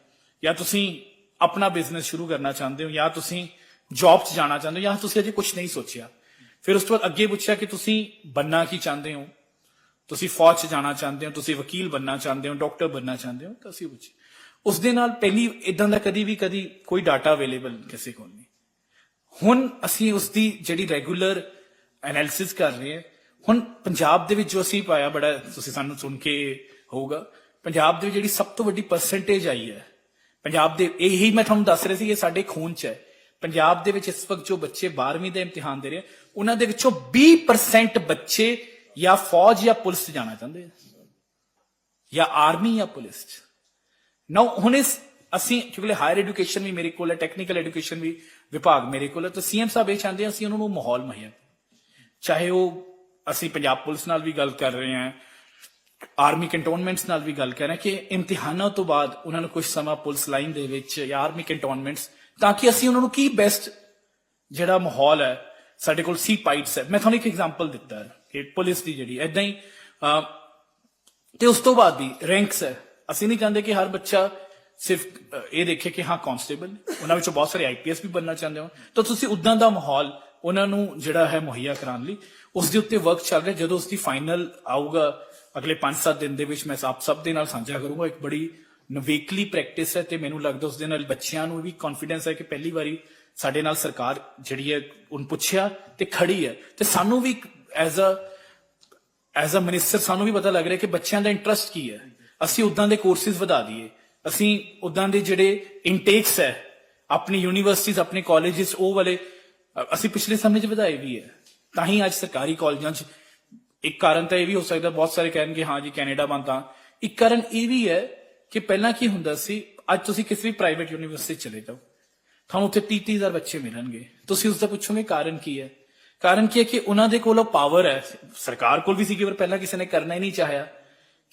ਜਾਂ ਤੁਸੀਂ ਆਪਣਾ ਬਿਜ਼ਨਸ ਸ਼ੁਰੂ ਕਰਨਾ ਚਾਹੁੰਦੇ ਹੋ ਜਾਂ ਤੁਸੀਂ ਜੌਬ 'ਚ ਜਾਣਾ ਚਾਹੁੰਦੇ ਹੋ ਜਾਂ ਤੁਸੀਂ ਅਜੇ ਕੁਝ ਨਹੀਂ ਸੋਚਿਆ ਫਿਰ ਉਸ ਤੋਂ ਬਾਅਦ ਅੱਗੇ ਪੁੱਛਿਆ ਕਿ ਤੁਸੀਂ ਬੰਨਾ ਕੀ ਚਾਹੁੰਦੇ ਹੋ ਤੁਸੀਂ ਫੌਜ 'ਚ ਜਾਣਾ ਚਾਹੁੰਦੇ ਹੋ ਤੁਸੀਂ ਵਕੀਲ ਬੰਨਣਾ ਚਾਹੁੰਦੇ ਹੋ ਡਾਕਟਰ ਬੰਨਣਾ ਚਾਹੁੰਦੇ ਹੋ ਤਾਂ ਅਸੀਂ ਪੁੱਛੇ ਉਸ ਦੇ ਨਾਲ ਪਹਿਲੀ ਇਦਾਂ ਦਾ ਕਦੀ ਵੀ ਕਦੀ ਕੋਈ ਡਾਟਾ ਅਵੇਲੇਬਲ ਕਿਸੇ ਕੋਲ ਨਹੀਂ ਹੁਣ ਅਸੀਂ ਉਸ ਦੀ ਜਿਹੜੀ ਰੈਗੂਲਰ ਐਨਾਲਿਸਿਸ ਕਰ ਰਹੇ ਹਾਂ ਹੁਣ ਪੰਜਾਬ ਦੇ ਵਿੱਚ ਜੋ ਅਸੀਂ ਪਾਇਆ, ਬੜਾ ਤੁਸੀਂ ਸਾਨੂੰ ਸੁਣ ਕੇ ਹੋਊਗਾ, ਪੰਜਾਬ ਦੇ ਵਿੱਚ ਜਿਹੜੀ ਸਭ ਤੋਂ ਵੱਡੀ ਪਰਸੈਂਟੇਜ ਆਈ ਹੈ, ਪੰਜਾਬ ਦੇ, ਇਹੀ ਮੈਂ ਤੁਹਾਨੂੰ ਦੱਸ ਰਿਹਾ ਸੀ, ਇਹ ਸਾਡੇ ਖੂਨ ਚ ਹੈ। ਪੰਜਾਬ ਦੇ ਵਿੱਚ ਇਸ ਵਕਤ ਜੋ ਬੱਚੇ 12ਵੀਂ ਦਾ ਇਮਤਿਹਾਨ ਦੇ ਰਹੇ ਉਹਨਾਂ ਦੇ ਵਿੱਚੋਂ 20% ਬੱਚੇ ਜਾਂ ਫੌਜ ਜਾਂ ਪੁਲਿਸ 'ਚ ਜਾਣਾ ਚਾਹੁੰਦੇ ਆ, ਜਾਂ ਆਰਮੀ ਜਾਂ ਪੁਲਿਸ 'ਚ। ਨਾ ਹੁਣ ਇਸ, ਅਸੀਂ, ਕਿਉਂਕਿ ਹਾਇਰ ਐਜੂਕੇਸ਼ਨ ਵੀ ਮੇਰੇ ਕੋਲ ਹੈ ਟੈਕਨੀਕਲ ਐਜੂਕੇਸ਼ਨ ਵੀ ਵਿਭਾਗ ਮੇਰੇ ਕੋਲ ਹੈ, ਤਾਂ ਸੀਐਮ ਸਾਹਿਬ ਇਹ ਚਾਹੁੰਦੇ ਆ, ਅਸੀਂ ਉਹਨਾਂ ਨੂੰ ਮਾਹੌਲ ਮੁਹੱਈਆ ਚਾਹੇ ਉਹ ਅਸੀਂ ਪੰਜਾਬ ਪੁਲਿਸ ਨਾਲ ਵੀ ਗੱਲ ਕਰ ਰਹੇ ਹਾਂ, ਆਰਮੀ ਕੰਟੋਨਮੈਂਟਸ ਨਾਲ ਵੀ ਗੱਲ ਕਰ ਰਹੇ ਹਾਂ ਕਿ ਇਮਤਿਹਾਨਾਂ ਤੋਂ ਬਾਅਦ ਉਹਨਾਂ ਨੂੰ ਕੁਝ ਸਮਾਂ ਪੁਲਿਸ ਲਾਈਨ ਦੇ ਵਿੱਚ ਜਾਂ ਆਰਮੀ ਕੰਟੋਨਮੈਂਟਸ ਤਾਂ ਕਿ ਅਸੀਂ ਉਹਨਾਂ ਨੂੰ ਕੀ ਬੈਸਟ ਜਿਹੜਾ ਮਾਹੌਲ ਹੈ, ਸਾਡੇ ਕੋਲ ਸੀ ਪਾਈਟਸ ਹੈ। ਮੈਂ ਤੁਹਾਨੂੰ ਇੱਕ ਐਗਜ਼ਾਮਪਲ ਦਿੱਤਾ ਹੈ ਕਿ ਪੁਲਿਸ ਦੀ ਜਿਹੜੀ ਐਦਾਂ ਹੀ ਤੇ ਉਸ ਤੋਂ ਬਾਅਦ ਵੀ ਰੈਂਕਸ ਹੈ। ਅਸੀਂ ਨਹੀਂ ਚਾਹੁੰਦੇ ਕਿ ਹਰ ਬੱਚਾ ਸਿਰਫ ਇਹ ਦੇਖੇ ਕਿ ਹਾਂ ਕਾਂਸਟੇਬਲ ਉਹਨਾਂ ਵਿੱਚੋਂ ਬਹੁਤ ਸਾਰੇ ਆਈਪੀਐਸ ਵੀ ਬਣਨਾ ਚਾਹੁੰਦੇ ਹੋ ਤਾਂ ਤੁਸੀਂ ਉਦਾਂ ਦਾ ਮਾਹੌਲ ਉਹਨਾਂ ਨੂੰ ਜਿਹੜਾ ਹੈ ਮੁਹੱਈਆ ਕਰਾਉਣ ਲਈ। ਉਸ ਦੇ ਉੱਤੇ ਵਰਕ ਚੱਲ ਰਿਹਾ, ਜਦੋਂ ਉਸ ਦੀ ਫਾਈਨਲ ਆਊਗਾ, ਅਗਲੇ 5-7 ਦਿਨ ਦੇ ਵਿੱਚ ਮੈਂ ਆਪ ਸਭ ਦੇ ਨਾਲ ਸਾਂਝਾ ਕਰੂੰਗਾ। ਇੱਕ ਬੜੀ ਨਵੇਕਲੀ ਪ੍ਰੈਕਟਿਸ ਹੈ ਤੇ ਮੈਨੂੰ ਲੱਗਦਾ ਉਸ ਦੇ ਨਾਲ ਬੱਚਿਆਂ ਨੂੰ ਵੀ ਕੌਨਫੀਡੈਂਸ ਹੈ ਕਿ ਪਹਿਲੀ ਵਾਰੀ ਸਾਡੇ ਨਾਲ ਸਰਕਾਰ ਜਿਹੜੀ ਹੈ, ਉਹਨ ਪੁੱਛਿਆ ਤੇ ਖੜੀ ਹੈ। ਤੇ ਸਾਨੂੰ ਵੀ as a as a minister ਸਾਨੂੰ ਵੀ ਪਤਾ ਲੱਗ ਰਿਹਾ ਕਿ ਬੱਚਿਆਂ ਦਾ ਇੰਟਰਸਟ ਕੀ ਹੈ। ਅਸੀਂ ਉਦਾਂ ਦੇ ਕੋਰਸਿਸ ਵਧਾ ਦਈਏ। ਅਸੀਂ ਉਦਾਂ ਦੇ ਜਿਹੜੇ ਇਨਟੇਕਸ ਹੈ, ਆਪਣੀ ਯੂਨੀਵਰਸਿਟੀਜ਼ ਆਪਣੇ ਕਾਲਜਸ ਉਹ ਵਾਲੇ ਅਸੀਂ ਪਿਛਲੇ ਸਮੇਂ 'ਚ ਵਧਾਏ ਵੀ ਹੈ, ਤਾਂ ਹੀ ਅੱਜ ਸਰਕਾਰੀ ਕਾਲਜਾਂ 'ਚ ਇੱਕ ਕਾਰਨ ਤਾਂ ਇਹ ਵੀ ਹੋ ਸਕਦਾ, ਬਹੁਤ ਸਾਰੇ ਕਹਿਣਗੇ, ਹਾਂ ਜੀ, ਕੈਨੇਡਾ ਬੰਦਾ ਇੱਕ ਕਾਰਨ ਇਹ ਵੀ ਹੈ ਕਿ ਪਹਿਲਾਂ ਕੀ ਹੁੰਦਾ ਸੀ, ਅੱਜ ਤੁਸੀਂ ਕਿਸੇ ਵੀ ਪ੍ਰਾਈਵੇਟ ਯੂਨੀਵਰਸਿਟੀ ਚਲੇ ਜਾਓ, ਤੁਹਾਨੂੰ ਉੱਥੇ 30 ਹਜ਼ਾਰ ਬੱਚੇ ਮਿਲਣਗੇ। ਤੁਸੀਂ ਉਸ ਦਾ ਪੁੱਛੋਗੇ ਕਾਰਨ ਕੀ ਹੈ? ਕਾਰਨ ਕੀ ਹੈ ਕਿ ਉਹਨਾਂ ਦੇ ਕੋਲ ਉਹ ਪਾਵਰ ਹੈ, ਸਰਕਾਰ ਕੋਲ ਵੀ ਸੀ ਕਿ ਪਰ ਪਹਿਲਾਂ ਕਿਸੇ ਨੇ ਕਰਨਾ ਹੀ ਨਹੀਂ ਚਾਹਿਆ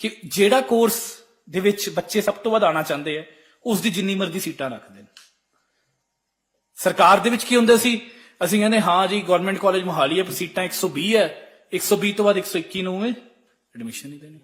ਕਿ ਜਿਹੜਾ ਕੋਰਸ ਦੇ ਵਿੱਚ ਬੱਚੇ ਸਭ ਤੋਂ ਵੱਧ ਆਉਣਾ ਚਾਹੁੰਦੇ ਆ ਉਸ ਦੀ ਜਿੰਨੀ ਮਰਜ਼ੀ ਸੀਟਾਂ ਰੱਖ ਦੇਣ। ਸਰਕਾਰ ਦੇ ਵਿੱਚ ਕੀ ਹੁੰਦਾ ਸੀ ਅਸੀਂ ਕਹਿੰਦੇ, ਹਾਂ ਜੀ ਗਵਰਨਮੈਂਟ ਕਾਲਜ ਮੋਹਾਲੀ ਹੈ, ਪਰ ਸੀਟਾਂ 120 ਹੈ। 120 ਤੋਂ ਬਾਅਦ 121 ਨੂੰ ਐਡਮਿਸ਼ਨ ਨਹੀਂ ਦੇਣੀ।